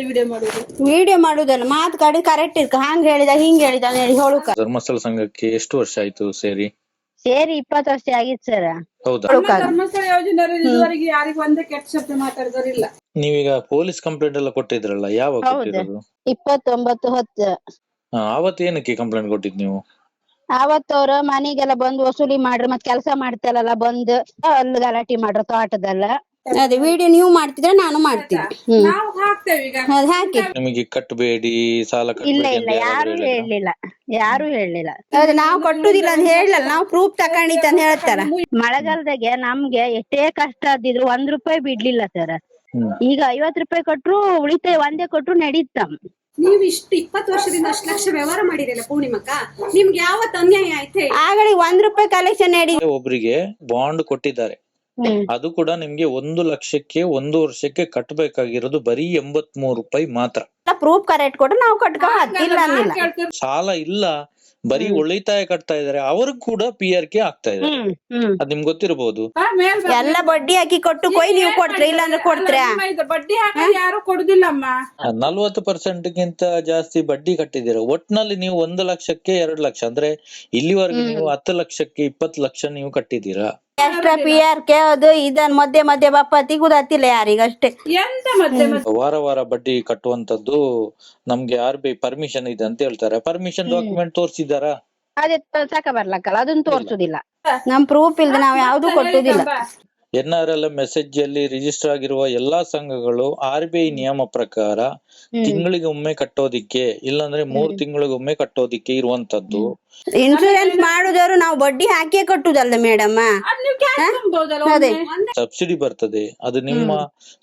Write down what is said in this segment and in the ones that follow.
Video ಮಾಡುದು. Video ಮಾಡುದಲ್ಲ ಮಾತು ಕಡೆ ಕರೆಕ್ಟ್ ಇರ್ಕ. ಹಂಗ್ ಹೇಳಿದ ಹಿಂಗ ಹೇಳಿದ ಅಂತ ಹೇಳಿ ಹೇಳುಕ. ಧರ್ಮಸ್ಥಳ ಸಂಘಕ್ಕೆ ಎಷ್ಟು ವರ್ಷ ಆಯ್ತು ಸೇರಿ? ಸೇರಿ ಇಪ್ಪತ್ತು ವರ್ಷ ಆಗಿತ್ತು ಸರ್ ಹೌದಾ? ನಮ್ಮ ಧರ್ಮಸ್ಥಳ ಯೋಜನೆ ಇದುವರೆಗೆ ಯಾರಿಗೂ ಒಂದೇ ಕೆಟ್ಟ ಶಬ್ದ ಮಾತಾಡಿದವರಿಲ್ಲ ನೀವೀಗ ಪೊಲೀಸ್ ಕಂಪ್ಲೇಂಟ್ ಎಲ್ಲ ಕೊಟ್ಟಿದ್ರಲ್ಲ ಯಾವ ಹೌದು. ಕೊಟ್ಟಿರೋದು? ಇಪ್ಪತ್ತೊಂಬತ್ತು ಹತ್ತು. ಹಾ, ಅವತ್ತು ಏನಕ್ಕೆ ಕಂಪ್ಲೇಂಟ್ ಕೊಟ್ಟಿದ್ ನೀವು? ಅವತ್ತವ್ರ ಮನೆಗೆಲ್ಲ ಬಂದು ವಸೂಲಿ ಮಾಡ್ರಿ ಮತ್ ಕೆಲಸ ಮಾಡ್ತಾರಲ್ಲ ಬಂದು ಅಲ್ಲಿ ಗಲಾಟಿ ಮಾಡ್ರ ತೋಟದಲ್ಲ. ಅದೇ ವಿಡಿಯೋ ನೀವು ಮಾಡ್ತಿದ್ರೆ ನಾನು ಮಾಡ್ತೀನಿ. ಹ್ಮ್. ನಾವು ಹಾಕ್ತೇವೆ ಈಗ. ಅದ್ ಹಾಕಿ. ನಿಮಗೆ ಕಟ್ಟಬೇಡಿ ಸಾಲ ಇಲ್ಲ ಕಟ್ಟಬೇಡಿ ಇಲ್ಲ ಅಂತ ಯಾರು ಹೇಳಿಲ್ಲ? ಹೇಳಲಿಲ್ಲ ಯಾರು ಹೇಳಲಿಲ್ಲ ಅದೇ ನಾವು ಕಟ್ಟುದಿಲ್ಲ ಅಂತ ಹೇಳಲ್ಲ. ನಾವು ಪ್ರೂಫ್ ತಕೊಂಡಿತ್ತು ಅಂತ ಹೇಳ್ತಾರ. ಮಳೆಗಾಲದಾಗೆ ನಮ್ಗೆ ಎಷ್ಟೇ ಕಷ್ಟ ಆದಿದ್ರು ಒಂದ್ ರೂಪಾಯಿ ಬಿಡ್ಲಿಲ್ಲ ಸರ್ ಹ್ಮ್. ಈಗ ಐವತ್ ರೂಪಾಯಿ ಕೊಟ್ರು ಉಳಿತಾಯ ಒಂದೇ ಕೊಟ್ರು ನಡೀತ. ನೀವು ಇಷ್ಟು ಇಪ್ಪತ್ತು ವರ್ಷದಿಂದ ಅಷ್ಟು ಲಕ್ಷ ವ್ಯವಹಾರ ಮಾಡಿರಲ್ಲ ಪೂರ್ಣಿಮಕ್ಕ? ನಿಮ್ಗೆ ಯಾವತ್ತು ಅನ್ಯಾಯ ಆಯ್ತು ಹೇಳಿ? ಆಗಲಿ ಒಂದ್ ರೂಪಾಯಿ ಕಲೆಕ್ಷನ್ ನೀಡಿ ಒಬ್ರಿಗೆ ಬಾಂಡ್ ಕೊಟ್ಟಿದ್ದಾರೆ. ಅದು ಕೂಡ ನಿಮ್ಗೆ ಒಂದು ಲಕ್ಷಕ್ಕೆ ಒಂದು ವರ್ಷಕ್ಕೆ ಕಟ್ಟಬೇಕಾಗಿರೋದು ಬರೀ ಎಂಬತ್ ಮೂರು ರೂಪಾಯಿ ಮಾತ್ರ. ಪ್ರೂಫ್ ಕರೆಕ್ಟ್ ಕೊಟ್ಟು ನಾವು ಸಾಲ ಇಲ್ಲ. ಬರೀ ಉಳಿತಾಯ ಕಟ್ತಾ ಇದಾರೆ. ಅವ್ರಿಗ್ ಕೂಡ ಪಿ ಆರ್ ಕೆ ಆಗ್ತಾ ಇದೆ. ಅದ್ ನಿಮ್ಗೆ ಗೊತ್ತಿರಬಹುದು ಎಲ್ಲ ಬಡ್ಡಿ ಹಾಕಿ ಕೊಟ್ಟು ಕೊಯ್ ನೀವು ಕೊಡ್ತೀರಾ ಇಲ್ಲ ಅಂದ್ರೆ ಕೊಡ್ತೀರಾ ಬಡ್ಡಿ ಹಾಕಿ ಯಾರು ಕೊಡುದಿಲ್ಲಮ್ಮ. ನಲ್ವತ್ತು ಪರ್ಸೆಂಟ್ ಗಿಂತ ಜಾಸ್ತಿ ಬಡ್ಡಿ ಕಟ್ಟಿದಿರ ಒಟ್ನಲ್ಲಿ ನೀವು ಒಂದು ಲಕ್ಷಕ್ಕೆ ಎರಡು ಲಕ್ಷ. ಅಂದ್ರೆ ಇಲ್ಲಿವರೆಗೂ ನೀವು ಹತ್ತು ಲಕ್ಷಕ್ಕೆ ಇಪ್ಪತ್ತು ಲಕ್ಷ ನೀವು ಕಟ್ಟಿದ್ದೀರಾ. ಎಕ್ಸ್ಟ್ರಾ ಪಿ ಆರ್ ಕೆ ಅದು ಇದನ್ ಮಧ್ಯೆ ಮಧ್ಯೆ ಬಪ್ಪ ತಿಗುದತ್ತಿಲ್ಲ ಯಾರಿಗಷ್ಟೇ ಎಂತ ಮತ್ತೆ ವಾರ ವಾರ ಬಡ್ಡಿ ಕಟ್ಟುವಂತದ್ದು ನಮ್ಗೆ ಆರ್ ಬಿ ಪರ್ಮಿಷನ್ ಇದೆ ಅಂತ ಹೇಳ್ತಾರೆ. ಪರ್ಮಿಷನ್ ಡಾಕ್ಯುಮೆಂಟ್ ತೋರಿಸಿದಾರಾ ಅದೇ ಸಾಕ ಬರ್ಲಕ್ಕಲ್ಲ ಅದನ್ನ ತೋರ್ಸುದಿಲ್ಲ. ನಮ್ ಪ್ರೂಫ್ ಇಲ್ದ ನಾವ್ ಯಾವ್ದು ಕೊಟ್ಟುದಿಲ್ಲ. ಎನ್ ಆರ್ ಎಲ್ ಮೆಸೇಜ್ ಅಲ್ಲಿ ರಿಜಿಸ್ಟರ್ ಆಗಿರುವ ಎಲ್ಲಾ ಸಂಘಗಳು ಆರ್ ಬಿ ಐ ನಿಯಮ ಪ್ರಕಾರ ತಿಂಗಳಿಗೆ ಒಮ್ಮೆ ಕಟ್ಟೋದಿಕ್ಕೆ ಇಲ್ಲಾಂದ್ರೆ ಮೂರ್ ತಿಂಗಳಿಗೊಮ್ಮೆ ಕಟ್ಟೋದಿಕ್ಕೆ ಇರುವಂತದ್ದು. ಇನ್ಶೂರೆನ್ಸ್ ಮಾಡುದವರು ನಾವು ಬಡ್ಡಿ ಹಾಕಿ ಕಟ್ಟುದಲ್ಲ ಮೇಡಮ್? ಅದ್ ನೀವು ಕ್ಯಾಶ್ ತುಂಬಬಹುದಲ್ಲ ಅದೇ. ಸಬ್ಸಿಡಿ ಬರ್ತದೆ. ಅದು ನಿಮ್ಮ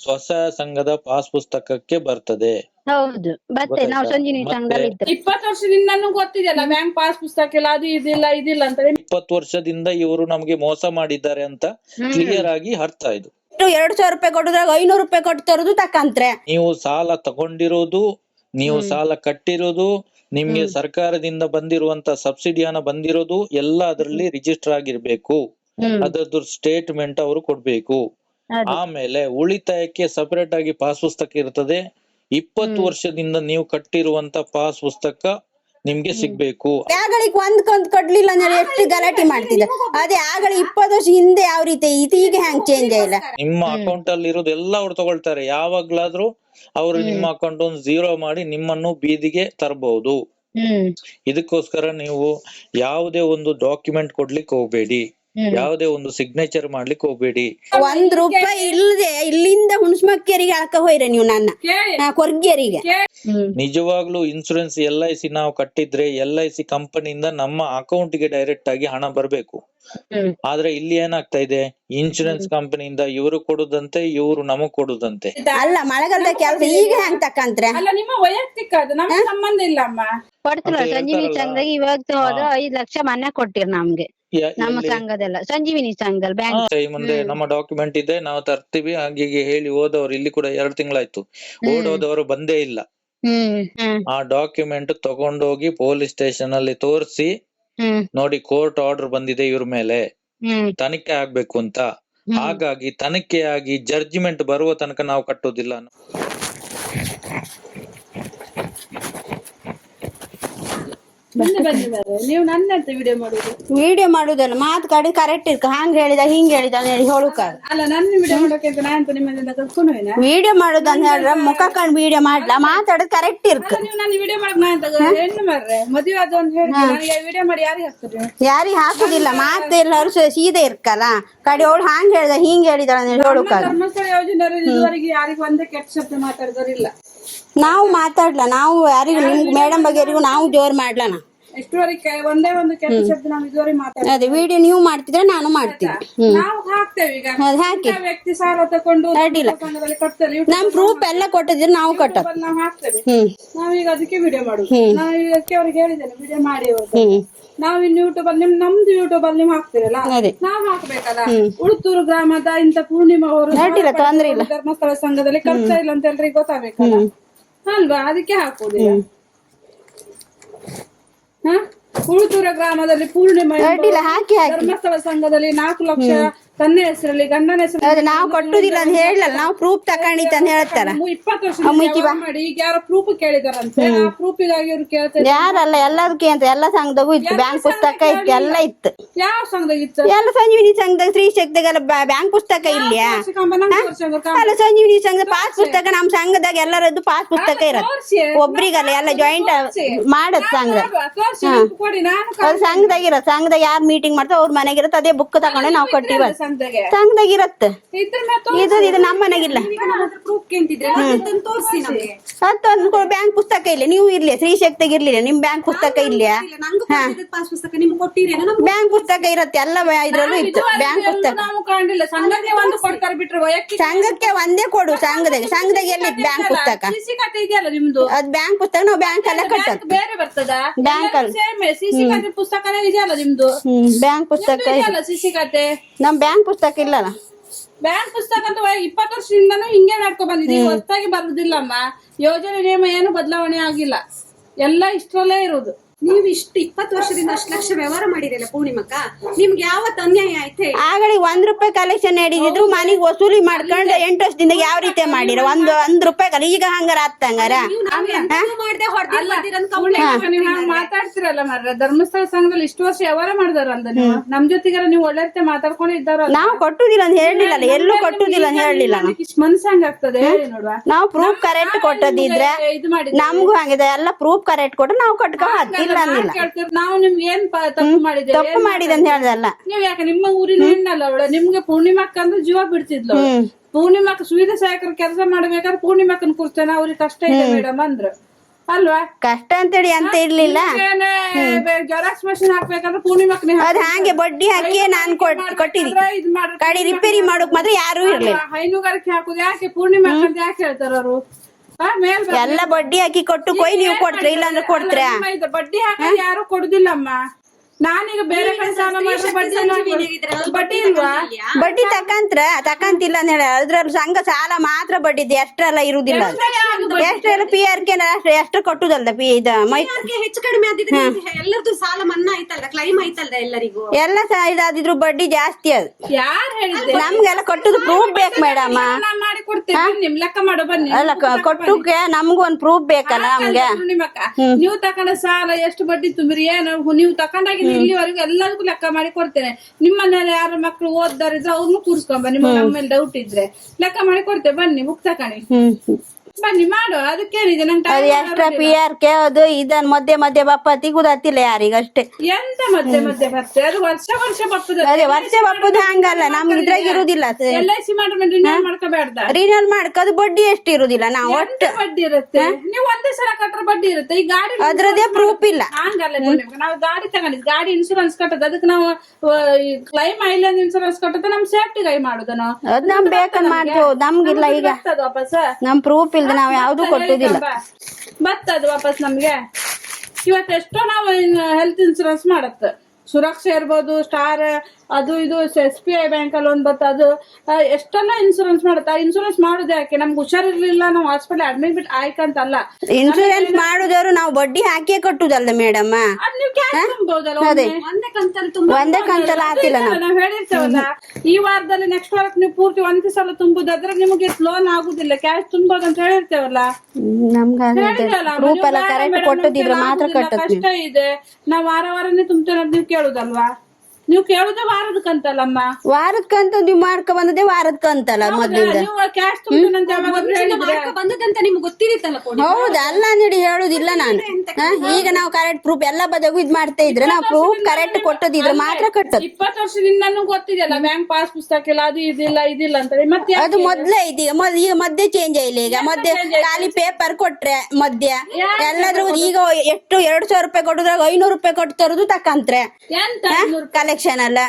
ಸ್ವಸಹಾಯ ಸಂಘದ ಪಾಸ್ ಪುಸ್ತಕಕ್ಕೆ ಬರ್ತದೆ. ಹೌದು. ಮತ್ತೆ ನಾವು ಸಂಜಿನಿ? ಸಂಘದಲ್ಲಿ ಇದ್ರೆ ಇಪ್ಪತ್ತು ವರ್ಷದಿಂದ ನನಗೂ ಗೊತ್ತಿದೆಯಲ್ಲ ಬ್ಯಾಂಕ್ ಪಾಸ್ ಪುಸ್ತಕ ಇಲ್ಲ ಅದು ಇದಿಲ್ಲ ಇದಿಲ್ಲ ಅಂತ. ಇಪ್ಪತ್ತು ವರ್ಷದಿಂದ ಇವರು ನಮ್ಗೆ ಮೋಸ ಮಾಡಿದ್ದಾರೆ ಅಂತ ಕ್ಲಿಯರ್ ಆಗಿ ಅರ್ಥ ಇದು ಎರಡ್ ಸಾವಿರ ರೂಪಾಯಿ ಕೊಡುದ್ರಾಗ ಐನೂರು ರೂಪಾಯಿ ಕೊಟ್ಟು ತರುದು ತಕ್ಕಂತ್ರೆ. ನೀವು ಸಾಲ ತಗೊಂಡಿರೋದು ನೀವು ಸಾಲ ಕಟ್ಟಿರೋದು ನಿಮ್ಗೆ ಸರ್ಕಾರದಿಂದ ಬಂದಿರುವಂತ ಸಬ್ಸಿಡಿ ಹಣ ಬಂದಿರೋದು ಎಲ್ಲ ಅದರಲ್ಲಿ ರಿಜಿಸ್ಟರ್ ಆಗಿರ್ಬೇಕು. ಅದರದ್ದು ಸ್ಟೇಟ್ಮೆಂಟ್ ಅವರು ಕೊಡ್ಬೇಕು. ಆಮೇಲೆ ಉಳಿತಾಯಕ್ಕೆ ಸಪರೇಟ್ ಆಗಿ ಪಾಸ್ ಪುಸ್ತಕ ಇರ್ತದೆ. ಇಪ್ಪತ್ತು ವರ್ಷದಿಂದ ನೀವು ಕಟ್ಟಿರುವಂತ ಪಾಸ್ ಪುಸ್ತಕ ನಿಮ್ಗೆ ಸಿಗ್ಬೇಕು. ಆಗಳಿಗ್ ಒಂದ್ ಕಂತ್ ಕೊಡ್ಲಿಲ್ಲ ಅಂದ್ರೆ ಎಷ್ಟು ಗಲಾಟೆ ಮಾಡ್ತಿದ್ದ? ಅದೇ ಆಗಳ ಇಪ್ಪತ್ತು ವರ್ಷ ಹಿಂದೆ ಯಾವ ರೀತಿ ಇದು ಈಗ ಹ್ಯಾಂಗ್ ಚೇಂಜ್ ಆಗಿಲ್ಲ ನಿಮ್ಮ ಅಕೌಂಟ್ ಅಲ್ಲಿ ಇರೋದು ಎಲ್ಲ ಅವ್ರು ತಗೊಳ್ತಾರೆ. ಯಾವಾಗ್ಲಾದ್ರೂ ಅವ್ರು ನಿಮ್ಮ ಅಕೌಂಟ್ ಒಂದು ಜೀರೋ ಮಾಡಿ ನಿಮ್ಮನ್ನು ಬೀದಿಗೆ ತರಬಹುದು ಇದಕ್ಕೋಸ್ಕರ ನೀವು ಯಾವುದೇ ಒಂದು ಡಾಕ್ಯುಮೆಂಟ್ ಕೊಡ್ಲಿಕ್ಕೆ ಹೋಗ್ಬೇಡಿ. ಯಾವುದೇ ಒಂದು ಸಿಗ್ನೇಚರ್ ಮಾಡ್ಲಿಕ್ಕೆ ಹೋಗ್ಬೇಡಿ. ಒಂದ್ ರೂಪಾಯಿ ಇಲ್ಲದೆ ಇಲ್ಲಿಂದ ಹುಣಸ್ಮಕ್ಕಿಯರಿಗೆ ಹಾಕ ಹೋಯ್ರೆ ನೀವು ನನ್ನ ಕೊರ್ಗೇರಿಗೆ ಹ್ಮ್. ನಿಜವಾಗ್ಲೂ ಇನ್ಸೂರೆನ್ಸ್ ಎಲ್ ಐ ಸಿ ನಾವು ಕಟ್ಟಿದ್ರೆ ಎಲ್ ಐ ಸಿ ಕಂಪನಿಯಿಂದ ನಮ್ಮ ಅಕೌಂಟ್ಗೆ ಡೈರೆಕ್ಟ್ ಆಗಿ ಹಣ ಬರ್ಬೇಕು. ಆದ್ರೆ ಇಲ್ಲಿ ಏನಾಗ್ತಾ ಇದೆ? ಇನ್ಶೂರೆನ್ಸ್ ಕಂಪನಿಯಿಂದ ಇವರು ಕೊಡುದಂತೆ ಇವರು ನಮಗ್ ಕೊಡುದಂತೆ. ಅಲ್ಲ ಮಳೆಗಾಲದ ಕೆಲಸ ಈಗ ಹೆಂಗ್ ತಕ್ಕಂತ್ರೆ. ಅಲ್ಲ ನಿಮ್ಮ ವೈಯಕ್ತಿಕ ಅದು ನಮ್ಗೆ ಸಂಬಂಧ ಇಲ್ಲ ಅಮ್ಮ ಕೊಡ್ತಿಲ್ಲ ಸಂಜೀವಿ ಇವಾಗ ಹೋದ್ರ ಐದ್ ಲಕ್ಷ ಮನೆ ಕೊಟ್ಟಿರ್ ನಮ್ಗೆ. ಯ- ನಮ್ಮ? ಸಂಘದೆಲ್ಲ ಸಂಜೀವಿನಿ ಸಂಘದಲ್ಲಿ ಬ್ಯಾಂಕ್ ಈ ಮುಂದೆ ನಮ್ಮ ಡಾಕ್ಯುಮೆಂಟ್ ಇದೆ ನಾವು ತರ್ತೀವಿ ಹಾಗೆ ಹೀಗೆ ಹೇಳಿ ಹೋದವರು ಇಲ್ಲಿ ಕೂಡ ಎರಡು ತಿಂಗಳಾಯ್ತು. ಓಡೋದವರು ಬಂದೇ ಇಲ್ಲ. ಹ್ಮ್ ಹ್ಮ್. ಆ ಡಾಕ್ಯುಮೆಂಟ್ ತಗೊಂಡೋಗಿ ಪೊಲೀಸ್ ಸ್ಟೇಷನ್ ಅಲ್ಲಿ ತೋರಿಸಿ ಹ್ಮ್. ನೋಡಿ ಕೋರ್ಟ್ ಆರ್ಡರ್ ಬಂದಿದೆ ಇವ್ರ ಮೇಲೆ. ಹ್ಮ್. ತನಿಖೆ ಆಗ್ಬೇಕು ಅಂತ. ಹಾಗಾಗಿ ತನಿಖೆಯಾಗಿ ಆಗಿ ಜಡ್ಜ್ಮೆಂಟ್ ಬರುವ ತನಕ ನಾವು ಕಟ್ಟೋದಿಲ್ಲ. ಬನ್ನಿ ಬರ್ರೆ ನೀವು ನನ್ನಂತ ವಿಡಿಯೋ ಮಾಡುದು. ವಿಡಿಯೋ ಮಾಡುದಲ್ಲ ಮಾತು ಕಡೆ ಕರೆಕ್ಟ್ ಇರ್ಕ. ಹಂಗ ಹೇಳಿದ ಹಿಂಗ ಹೇಳಿದ ಅಂತ ಹೇಳಿ ಹೇಳುಕ ಅಲ್ಲ ನನ್ನ ವಿಡಿಯೋ ಮಾಡೋಕೆ ಅಂತ ನಾನು ನಿಮ್ಮದಿಂದ ಕಲ್ತ್ಕೊಂಡು ಹೋಯ್ನ ವಿಡಿಯೋ ಮಾಡುದು ಅಂತ ಹೇಳ್ರ ಮುಖ ಕಂಡು ವಿಡಿಯೋ ಮಾಡ್ಲಾ? ಮಾತಾಡೋದು ಕರೆಕ್ಟ್ ಇರ್ಕ. ನೀವು ನನ್ನ ವಿಡಿಯೋ ಮಾಡಕ್ ನಾನು ತಗೋ ಹೆಣ್ಣು ಮಾರ್ರೆ? ಮದುವೆ ಅದು ಅಂತ ಹೇಳಿ ನನಗೆ ವಿಡಿಯೋ ಮಾಡಿ ಯಾರಿಗೆ ಹಾಕ್ತೀರಿ ಯಾರಿಗ್ ಹಾಕುದಿಲ್ಲ ಮಾತು ಎಲ್ಲರೂ ಸೀದೆ ಸೀದಾ ಇರ್ಕಲ್ಲ. ಕಡೆ ಅವಳು ಹಾಂಗ್ ಹೇಳಿದ ಹಿಂಗ ಹೇಳಿದ ಅಂತ ಹೇಳಿ ಹೇಳುಕ ಧರ್ಮಸ್ಥಳ ಯೋಜನೆ ಇದುವರೆಗೆ ಯಾರಿಗೂ ಒಂದೇ ಕೆಟ್ಟ ಶಬ್ದ ಮಾತಾಡಿದವರಿಲ್ಲ ನಾವು ಮಾತಾಡ್ಲ ನಾವು ಯಾರಿಗೂ ನಿಮ್ ಮೇಡಮ್ ಬಗ್ಗೆ ನಾವು ಜೋರ್ ಮಾಡ್ಲಾನ. ಎಷ್ಟುವರೆಗೆ ಒಂದೇ ಒಂದು ಕೆಟ್ಟ ಶಬ್ದ ನಾವು ಇದುವರೆಗೆ ಮಾತಾಡ ಅದೇ ವಿಡಿಯೋ ನೀವು ಮಾಡ್ತಿದ್ರೆ ನಾನು ಮಾಡ್ತೀನಿ. ನಾವು ಹಾಕ್ತೇವೆ ಈಗ. ಅದ್ ಹಾಕಿ. ಇಂಥ ವ್ಯಕ್ತಿ ಸಾಲ ತಕೊಂಡು ಅಡ್ಡಿಲ್ಲ. ನಮ್ ಪ್ರೂಫ್ ಎಲ್ಲ ಕೊಟ್ಟಿದ್ರೆ ನಾವು ಕಟ್ಟೋದು. ನಾವು ಹಾಕ್ತೇವೆ. ಹ್ಮ್. ನಾವೀಗ ಅದಕ್ಕೆ ವಿಡಿಯೋ ಮಾಡುದು. ನಾವು ಇದಕ್ಕೆ ಅವ್ರಿಗೆ ಹೇಳಿದ್ದೇನೆ ವಿಡಿಯೋ ಮಾಡಿ. ಹ್ಮ್. ನಾವು ಇನ್ನು ಯೂಟ್ಯೂಬ್ ಅಲ್ಲಿ ನಿಮ್ ನಮ್ದು ಯೂಟ್ಯೂಬ್ ಅಲ್ಲಿ ನೀವು ಹಾಕ್ತಿರಲ್ಲ? ಅದೇ. ನಾವ್ ಹಾಕ್ಬೇಕಲ್ಲ? ಉಳುತ್ತೂರು ಗ್ರಾಮದ ಇಂತ ಪೂರ್ಣಿಮಾ ಅವರು ಅಡ್ಡಿಲ್ಲ ತೊಂದ್ರೆ ಇಲ್ಲ. ಧರ್ಮಸ್ಥಳ ಸಂಘದಲ್ಲಿ ಖರ್ಚ ಇಲ್ಲ ಅಂತ ಎಲ್ರಿಗೆ ಗೊತ್ತಾಗ್ಬೇಕಲ್ಲ? ಅಲ್ವಾ? ಅದಕ್ಕೆ ಹಾಕುದಿಲ್ಲ. ಹ? ಉಳುತ್ತೂರ ಗ್ರಾಮದಲ್ಲಿ ಪೂರ್ಣಿಮಾ ಎಂಬ ಅಡ್ಡಿಲ್ಲ ಹಾಕಿ ಹಾಕಿ. ಧರ್ಮಸ್ಥಳ ಸಂಘದಲ್ಲಿ ನಾಲ್ಕು ಲಕ್ಷ ತನ್ನ ಹೆಸರಲ್ಲಿ ಗಂಡನ ಹೆಸರು ನಾವು ಕೊಟ್ಟುದಿಲ್ಲ ಅಂತ ಹೇಳಲ್ಲ ನಾವು ಪ್ರೂಫ್ ತಕೊಂಡಿತ್ತು ಅಂತ ಹೇಳ್ತಾರ. ಇಪ್ಪತ್ತು ವರ್ಷ ಮಾಡಿ ಈಗ ಯಾರೋ ಪ್ರೂಫ್ ಕೇಳಿದಾರಂತೆ. ಆ ಪ್ರೂಫಿಗಾಗಿ ಅವ್ರು ಕೇಳ್ತಾರೆ. ಯಾರಲ್ಲ ಎಲ್ಲದಕ್ಕೆ ಅಂತ ಎಲ್ಲ ಸಂಘದಾಗೂ ಇತ್ತು ಬ್ಯಾಂಕ್ ಪುಸ್ತಕ ಇತ್ತು ಎಲ್ಲ ಇತ್ತು. ಯಾವ ಸಂಘದಾಗಿತ್ತು ಎಲ್ಲ ಸಂಜೀವಿನಿ ಸಂಘದಾಗ ಸ್ತ್ರೀ ಶಕ್ತಿಗೆಲ್ಲ ಬ್ಯಾಂಕ್ ಪುಸ್ತಕ ಇಲ್ಯಾ? ಎಲ್ಲ ಅಲ್ಲ ಸಂಜೀವಿನಿ ಸಂಘ ಪಾಸ್ ಪುಸ್ತಕ ನಮ್ಮ ಸಂಘದಾಗ ಎಲ್ಲರದ್ದು ಪಾಸ್ ಪುಸ್ತಕ ಇರತ್ತೆ. ಒಬ್ರಿಗಲ್ಲ ಎಲ್ಲ ಜಾಯಿಂಟ್ ಮಾಡತ್ ಸಂಘ. ಸಂಘದಾಗ ಇರತ್ ಸಂಘದಾಗ ಯಾರು ಮೀಟಿಂಗ್ ಮಾಡ್ತಾರೆ ಅವ್ರ ಮನೆಗೆ ಇರತ್ತೆ. ಅದೇ ಬುಕ್ ತಗೊಂಡು ನಾವು ಕೊಟ್ಟಿವ. ಸಂಘದಾಗೆ? ಇರತ್ತೆ. ಇದು ಇದು ನಮ್ಮ ಮನೆಗಿಲ್ಲ. ಹತ್ತೊಂದು ಬ್ಯಾಂಕ್ ಪುಸ್ತಕ ಇಲ್ಲ ನೀವು ಇರ್ಲಿ. ಸ್ತ್ರೀ ಶಕ್ತಿಗೆ ಇರ್ಲಿಲ್ಲ. ನಿಮ್ ಬ್ಯಾಂಕ್ ಪುಸ್ತಕ ಇಲ್ಯಾ? ಇಲ್ಲ, ಪಾಸ್ ಪುಸ್ತಕ. ಪುಸ್ತಕ ಇರತ್ತೆ ಎಲ್ಲ ಇದ್ರಲ್ಲೂ ಇತ್ತು. ಬ್ಯಾಂಕ್ ಎಲ್ಲೂ ಪುಸ್ತಕ ನಾವು ಸಂಘಕ್ಕೆ ಒಂದು ಕೊಡ್ತಾರೆ ಬಿಟ್ರೆ ವೈಯಕ್ತಿಕ ಸಂಘಕ್ಕೆ ಒಂದೇ ಕೊಡು ಸಂಘದಾಗ ಸಂಘದಾಗ ಎಲ್ಲಿ ಬ್ಯಾಂಕ್ ಪುಸ್ತಕ ಸಿಸಿ ಖಾತೆ ಇದೆಯಲ್ಲ ನಿಮ್ದು? ಅದ್ ಬ್ಯಾಂಕ್ ಪುಸ್ತಕ ನಾವು ಬ್ಯಾಂಕ್ ಅಲ್ಲ ಕಟ್ಟ ಬೇರೆ ಬರ್ತದ? ಬ್ಯಾಂಕ್. ಸೇಮ್? ಸಿಸಿ ಖಾತೆ ಪುಸ್ತಕನೇ ಇದೆಯಲ್ಲ ನಿಮ್ದು? ಬ್ಯಾಂಕ್ ಪುಸ್ತಕ ಇದೆ. ಇದೆಯಲ್ಲ ಸಿಸಿ ಖಾತೆ? ನಮ್ ಬ್ಯಾಂಕ್ ಪುಸ್ತಕ ಇಲ್ಲಲ್ಲ. ಬ್ಯಾಂಕ್ ಪುಸ್ತಕ ಅಂತ ಇಪ್ಪತ್ತು ವರ್ಷದಿಂದನೂ ಹಿಂಗೆ ನಡ್ಕೊಂಡ್ ಬಂದಿದ್ದೀವಿ ಹೊಸದಾಗಿ ಬರುದಿಲ್ಲಮ್ಮ ಯೋಜನೆ ನಿಯಮ ಏನು ಬದಲಾವಣೆ ಆಗಿಲ್ಲ. ಎಲ್ಲ ಇಷ್ಟರಲ್ಲೇ ಇರುವುದು ನೀವು ಇಷ್ಟು ಇಪ್ಪತ್ತು ವರ್ಷದಿಂದ ಅಷ್ಟು ಲಕ್ಷ ವ್ಯವಹಾರ ಮಾಡಿರಲ್ಲ ಪೂರ್ಣಿಮಕ್ಕ ನಿಮ್ಗೆ ಯಾವತ್ತು ಅನ್ಯಾಯ ಆಯ್ತು ಹೇಳಿ? ಆಗಲಿ ಒಂದ್ ರೂಪಾಯಿ ಕಲೆಕ್ಷನ್ ಹಿಡಿದಿದ್ರು ಮನೆಗೆ ವಸೂಲಿ ಮಾಡ್ಕೊಂಡು ಎಂಟು ವರ್ಷದಿಂದ ಯಾವ ರೀತಿ ಮಾಡಿರ? ಒಂದು ಒಂದ್ ರೂಪಾಯಿ ಕಲಿ ಈಗ ಹಂಗಾರ ಆತ್ತಂಗಾರ ನೀವು ನಾವು ಎಂತದೂ ಮಾಡ್ದೆ ಹೊಡೆದಿಲ್ಲ ಅಂತ ಇವಾಗ ನೀವು ಹಂಗ್ ಮಾತಾಡ್ತಿರಲ್ಲ ಮಾರ್ರೆ. ಧರ್ಮಸ್ಥಳ ಸಂಘದಲ್ಲಿ ಇಷ್ಟು ವರ್ಷ ವ್ಯವಹಾರ ಮಾಡಿದಾರ ಅಂದ ನೀವು? ನಮ್ ಜೊತೆಗಾರ ನೀವು ಒಳ್ಳೆ ರೀತಿ ಮಾತಾಡ್ಕೊಂಡು ಇದ್ದಾರ ನಾವು ಕೊಟ್ಟುದಿಲ್ಲ ಅಂತ ಹೇಳಲಿಲ್ಲ ಎಲ್ಲೂ ಕೊಟ್ಟುದಿಲ್ಲ ಅಂತ ಹೇಳಿಲ್ಲ ನಾವು ಇಷ್ಟು ಮನ್ಸ ಹಂಗಾಗ್ತದೆ ಹೇಳಿ ನೋಡುವ. ನಾವು ಪ್ರೂಫ್ ಕರೆಕ್ಟ್ ಕೊಟ್ಟದಿದ್ರೆ ಇದು ಮಾಡಿ ನಮ್ಗೂ ಹಂಗಿದೆ ಎಲ್ಲ ಪ್ರೂಫ್ ಕರೆಕ್ಟ್ ಕೊಟ್ಟು ನಾವು ಕಟ್ಕೊ ಇಲ್ಲ ನಾವು ನಿಮ್ಗೆ ಏನ್ ಪ- ತಪ್ಪು ಮಾಡಿದ್ದೇವೆ ತಪ್ಪು ಮಾಡಿದೆ ಅಂತ ಹೇಳ್ದಲ್ಲ. ನೀವ್ ಯಾಕೆ ನಿಮ್ಮ ಊರಿನ ಹೆಣ್ಣಲ್ಲ ಅವಳ ನಿಮ್ಗೆ ಪೂರ್ಣಿಮಕ್ಕ ಅಂದ್ರೆ ಜೀವ ಬಿಡ್ತಿದ್ಲು. ಪೂರ್ಣಿಮಕ್ಕ ಸುವಿಧ ಸಹಾಯಕರು ಕೆಲಸ ಮಾಡ್ಬೇಕಾದ್ರೆ ಪೂರ್ಣಿಮಕ್ಕನ್ ಕೂರ್ತೇನೆ ಅವ್ರಿಗೆ ಕಷ್ಟ ಇದೆ ಮೇಡಮ್ ಅಂದ್ರು. ಅಲ್ವಾ? ಕಷ್ಟ ಅಂತೇಳಿ ಅಂತ ಇರ್ಲಿಲ್ಲ. ಜೆರಾಕ್ಸ್ ಮಷಿನ್ ಹಾಕ್ಬೇಕಂದ್ರೆ ಪೂರ್ಣಿಮಕ್ಕನೇ ಅದ್ ಹಾಗೆ ಬಡ್ಡಿ ಹಾಕಿ ನಾನ್ ಕೊಟ್ ಕೊಟ್ಟಿದಿ ಇದು ಮಾಡ್ರಿ ಗಾಡಿ ರಿಪೇರಿ ಮಾಡೋಕ್ ಮಾತ್ರ ಯಾರು ಇರ್ಲಿಲ್ಲ. ಹೈನುಗಾರಿಕೆ ಹಾಕುದು ಯಾಕೆ? ಪೂರ್ಣಿಮಾ ಅಂತ ಯಾಕೆ ಹೇಳ್ತಾರ ಅವರು? ಎಲ್ಲ ಬಡ್ಡಿ ಹಾಕಿ ಕೊಟ್ಟು ಕೊಯ್ ನೀವು ಕೊಡ್ತೀರಾ ಇಲ್ಲಾಂದ್ರೆ ಕೊಡ್ತೀರಾ ಬಡ್ಡಿ ಹಾಕಿ ಯಾರು ಕೊಡುದಿಲ್ಲಮ್ಮ. ನಾನೀಗ ಬೇರೆ ಕಡೆ ಸಾಲ ಮಾಡಿದ್ರೆ ಬಡ್ಡಿ ಬಡ್ಡಿ ಇಲ್ವಾ? ಬಡ್ಡಿ ತಕಂತ್ರ ತಕಂತಿಲ್ಲ ಅಂತ ಹೇಳಿ ಅದ್ರಲ್ಲಿ ಸಂಘ ಸಾಲ ಮಾತ್ರ ಬಡ್ಡಿ? ಇದೆ ಎಷ್ಟೆಲ್ಲ ಇರುದಿಲ್ಲ ಎಷ್ಟೆಲ್ಲ ಪಿ ಆರ್ ಕೆ ಎಷ್ಟು ಕೊಟ್ಟುದಲ್ದ ಪಿ ಇದ ಹೆಚ್ಚು ಕಡಿಮೆ ಆದಿದ್ರೆ ಎಲ್ಲರದು ಸಾಲ ಮನ್ನಾ ಆಯ್ತಲ್ಲ ಕ್ಲೈಮ್ ಆಯ್ತಲ್ಲ ಎಲ್ಲರಿಗೂ? ಎಲ್ಲ ಇದಾದಿದ್ರು ಬಡ್ಡಿ ಜಾಸ್ತಿ ಅದು. ನಮ್ಗೆಲ್ಲ ಕೊಟ್ಟುದು ಪ್ರೂಫ್ ಬೇಕು ಮೇಡಮ್ ನಾ ಮಾಡಿ ಲೆಕ್ಕ ಮಾಡೋ ಬನ್ನಿ. ಅಲ್ಲ ಕೊಟ್ಟುಕ್ಕೆ ನಮ್ಗೂ ಒಂದ್ ಪ್ರೂಫ್ ಬೇಕಲ್ಲ ನಮ್ಗೆ? ನೀವು ತಕೊಂಡ ಸಾಲ ಎಷ್ಟು ಬಡ್ಡಿ ತುಂಬಿರಿ ಏನು? ನೀವು ತಕೊಂಡಾಗಿ ಇಲ್ಲಿವರೆಗೂ ಎಲ್ಲದಕ್ಕೂ ಲೆಕ್ಕ ಮಾಡಿ ಕೊಡ್ತೇನೆ. ನಿಮ್ಮ ಮನೇಲಿ ಯಾರ ಮಕ್ಳು ಓದ್ದಾರಿದ್ರೆ ಅವ್ರನ್ನು ಕೂರ್ಸ್ಕೊಂಬ ನಿಮ್ಮ ಮೇಲೆ ಡೌಟ್ ಇದ್ರೆ. ಲೆಕ್ಕ ಮಾಡಿ ಕೊಡ್ತೇವೆ. ಬನ್ನಿ ಬುಕ್ ಹ್ಮ್. ಬನ್ನಿ ಮಾಡು ಅದಕ್ಕೇನಿದೆ ನಂಗೆ ಅದು ಎಕ್ಸ್ಟ್ರಾ ಪಿ ಆರ್ ಕೆ ಅದು ಇದನ್ ಮಧ್ಯೆ ಮಧ್ಯೆ ಬಪ್ಪತ್ತಿ ಗೊತ್ತಿಲ್ಲ ಯಾರಿಗಷ್ಟೇ ಎಂತ ಮಧ್ಯೆ ಮಧ್ಯೆ ಬರ್ತದೆ? ಅದು ವರ್ಷ ವರ್ಷ ಬರ್ತದೆ. ಅದೇ ವರ್ಷ ಬಪ್ಪದು ಹಂಗಲ್ಲ ನಮ್ಗೆ ಇದ್ರಾಗ ಇರುದಿಲ್ಲ. ಎಲ್ ಐ ಸಿ ಮಾಡ್ರೆ ರಿನ್ಯೂವಲ್ ಮಾಡ್ಕೋಬೇಡ್ದ? ರಿನಲ್ ಮಾಡ್ಕೋದು ಬಡ್ಡಿ ಎಷ್ಟು ಇರುದಿಲ್ಲ ನಾವು ಒಟ್ಟು. ಬಡ್ಡಿ ಇರುತ್ತೆ? ನೀವು ಒಂದೇ ಸಲ ಕಟ್ಟರೆ ಬಡ್ಡಿ ಇರುತ್ತೆ. ಈ ಗಾಡಿ ಅದ್ರದ್ದೇ ಪ್ರೂಫ್ ಇಲ್ಲ. ಹಂಗಲ್ಲ. ನಾವು. ಗಾಡಿ ತಗೊಂಡಿದ್ ಗಾಡಿ ಇನ್ಶೂರೆನ್ಸ್ ಕಟ್ಟದ. ಅದಕ್ಕೆ ನಾವು ಕ್ಲೈಮ್ ಐಲ್ಯಾಂಡ್ ಇನ್ಶೂರೆನ್ಸ್ ಕಟ್ಟದ ನಮ್ ಸೇಫ್ಟಿ ಗೈ ಮಾಡುದು. ನಾವು ಅದ್ ನಮ್ ಬೇಕಂದ್ ಮಾಡ್ಬೋದು. ನಮ್ಗಿಲ್ಲ ಈಗ. ಬರ್ತದ ವಾಪಸ್. ನಮ್ ಪ್ರೂಫ್ ಇಲ್ದ ನಾವ್ ಯಾವ್ದು ಕೊಟ್ಟುದಿಲ್ಲ ಅದು ವಾಪಸ್ ನಮ್ಗೆ. ಇವತ್ತೆಷ್ಟೋ ನಾವು ಹೆಲ್ತ್ ಇನ್ಶೂರೆನ್ಸ್ ಮಾಡತ್ತ. ಸುರಕ್ಷೆ ಇರ್ಬೋದು ಸ್ಟಾರ್ ಅದು ಇದು ಎಸ್ ಬಿ ಐ ಬ್ಯಾಂಕ್ ಅಲ್ಲಿ ಒಂದ್ ಬತ್ತ ಅದು ಎಷ್ಟೆಲ್ಲ ಇನ್ಶೂರೆನ್ಸ್ ಮಾಡುತ್ತೆ? ಆ ಇನ್ಶೂರೆನ್ಸ್ ಮಾಡುದು ಯಾಕೆ? ನಮ್ಗೆ ಹುಷಾರಿರ್ಲಿಲ್ಲ ನಾವು ಹಾಸ್ಪಿಟಲ್ ಅಡ್ಮಿಟ್ ಆಯ್ಕಂತಲ್ಲ ಇನ್ಶೂರೆನ್ಸ್ ಮಾಡುದವ್ರು ನಾವು ಬಡ್ಡಿ ಹಾಕಿ ಕಟ್ಟುದಲ್ಲ ಮೇಡಮ್? ಒಂದೇ ಕಂತಲ್ಲಿ ಆತಿಲ್ಲ ನಾವು. ಹೇಳಿರ್ತೇವಲ್ಲ? ಈ ವಾರದಲ್ಲಿ ನೆಕ್ಸ್ಟ್ ವಾರಕ್ಕೆ ನೀವು ಪೂರ್ತಿ ಒಂದೇ ಸಲ ತುಂಬುದಾದ್ರೆ ನಿಮಗೆ ಲೋನ್ ಆಗುದಿಲ್ಲ ಕ್ಯಾಶ್ ತುಂಬೋದು ಅಂತ ಹೇಳಿರ್ತೇವಲ್ಲ? ಎಲ್ಲ ಕರೆಕ್ಟ್ ಕೊಟ್ಟದಿದ್ರೆ ಮಾತ್ರ ಆಗುದಿಲ್ಲ, ಕಷ್ಟ ಇದೆ. ನಾವ್ ವಾರ ವಾರನೇ ತುಂಬ ನೀವು ಕೇಳುದಲ್ವಾ? ನೀವು ಕೇಳುದ ವಾರದ ಕಂತ ನೀವು ಮಾಡ್ಕೊ ಬಂದದೇ ವಾರದ ಕಂತಲ್ಲ ಮೊದ್ಲಿಂದ. ನೀವು ಕ್ಯಾಶ್ ಬಂದದಂತ ನಿಮ್ಗೆ ಗೊತ್ತಿರುತ್ತಲ್ಲ ಹೌದು ಅಲ್ಲ ನೀಡಿ ಹೇಳುದಿಲ್ಲ ನಾನು. ಹಾ, ಈಗ ನಾವು ಕರೆಕ್ಟ್ ಪ್ರೂಫ್ ಎಲ್ಲ ಬದಗೂ ಇದ್ ಮಾಡ್ತಾ ಇದ್ರೆ ನಾವು ಪ್ರೂಫ್ ಕರೆಕ್ಟ್ ಕೊಟ್ಟದಿದ್ರೆ ಮಾತ್ರ ಕಟ್ಟದ್. ಇಪ್ಪತ್ತು ವರ್ಷದಿಂದನೂ ಗೊತ್ತಿದೆಯಲ್ಲ ಬ್ಯಾಂಕ್ ಪಾಸ್ ಪುಸ್ತಕ ಇಲ್ಲ ಅದು ಇದಿಲ್ಲ ಇದಿಲ್ಲ ಅಂತ. ಹೇಳಿ ಮತ್ತೆ ಯಾಕೆ? ಅದು ಮೊದ್ಲೇ ಐತಿ ಈಗ ಮೊದ್- ಈಗ ಮಧ್ಯೆ ಚೇಂಜ್ ಆಯ್ಲಿ ಈಗ. ಮಧ್ಯ ಖಾಲಿ ಪೇಪರ್ ಕೊಟ್ರೆ ಮಧ್ಯ. ಎಲ್ಲಾದ್ರೂ ಈಗ ಎಷ್ಟು ಎರಡ್ ಸಾವಿರ ರೂಪಾಯಿ ಕೊಡುದ್ರಾಗ ಐನೂರು ರೂಪಾಯಿ ಕೊಟ್ಟು ತರೋದು ತಕಂತ್ರೆ ಎಂತ ಕಲೆಕ್ಷನ್ ಅಲ್ಲ?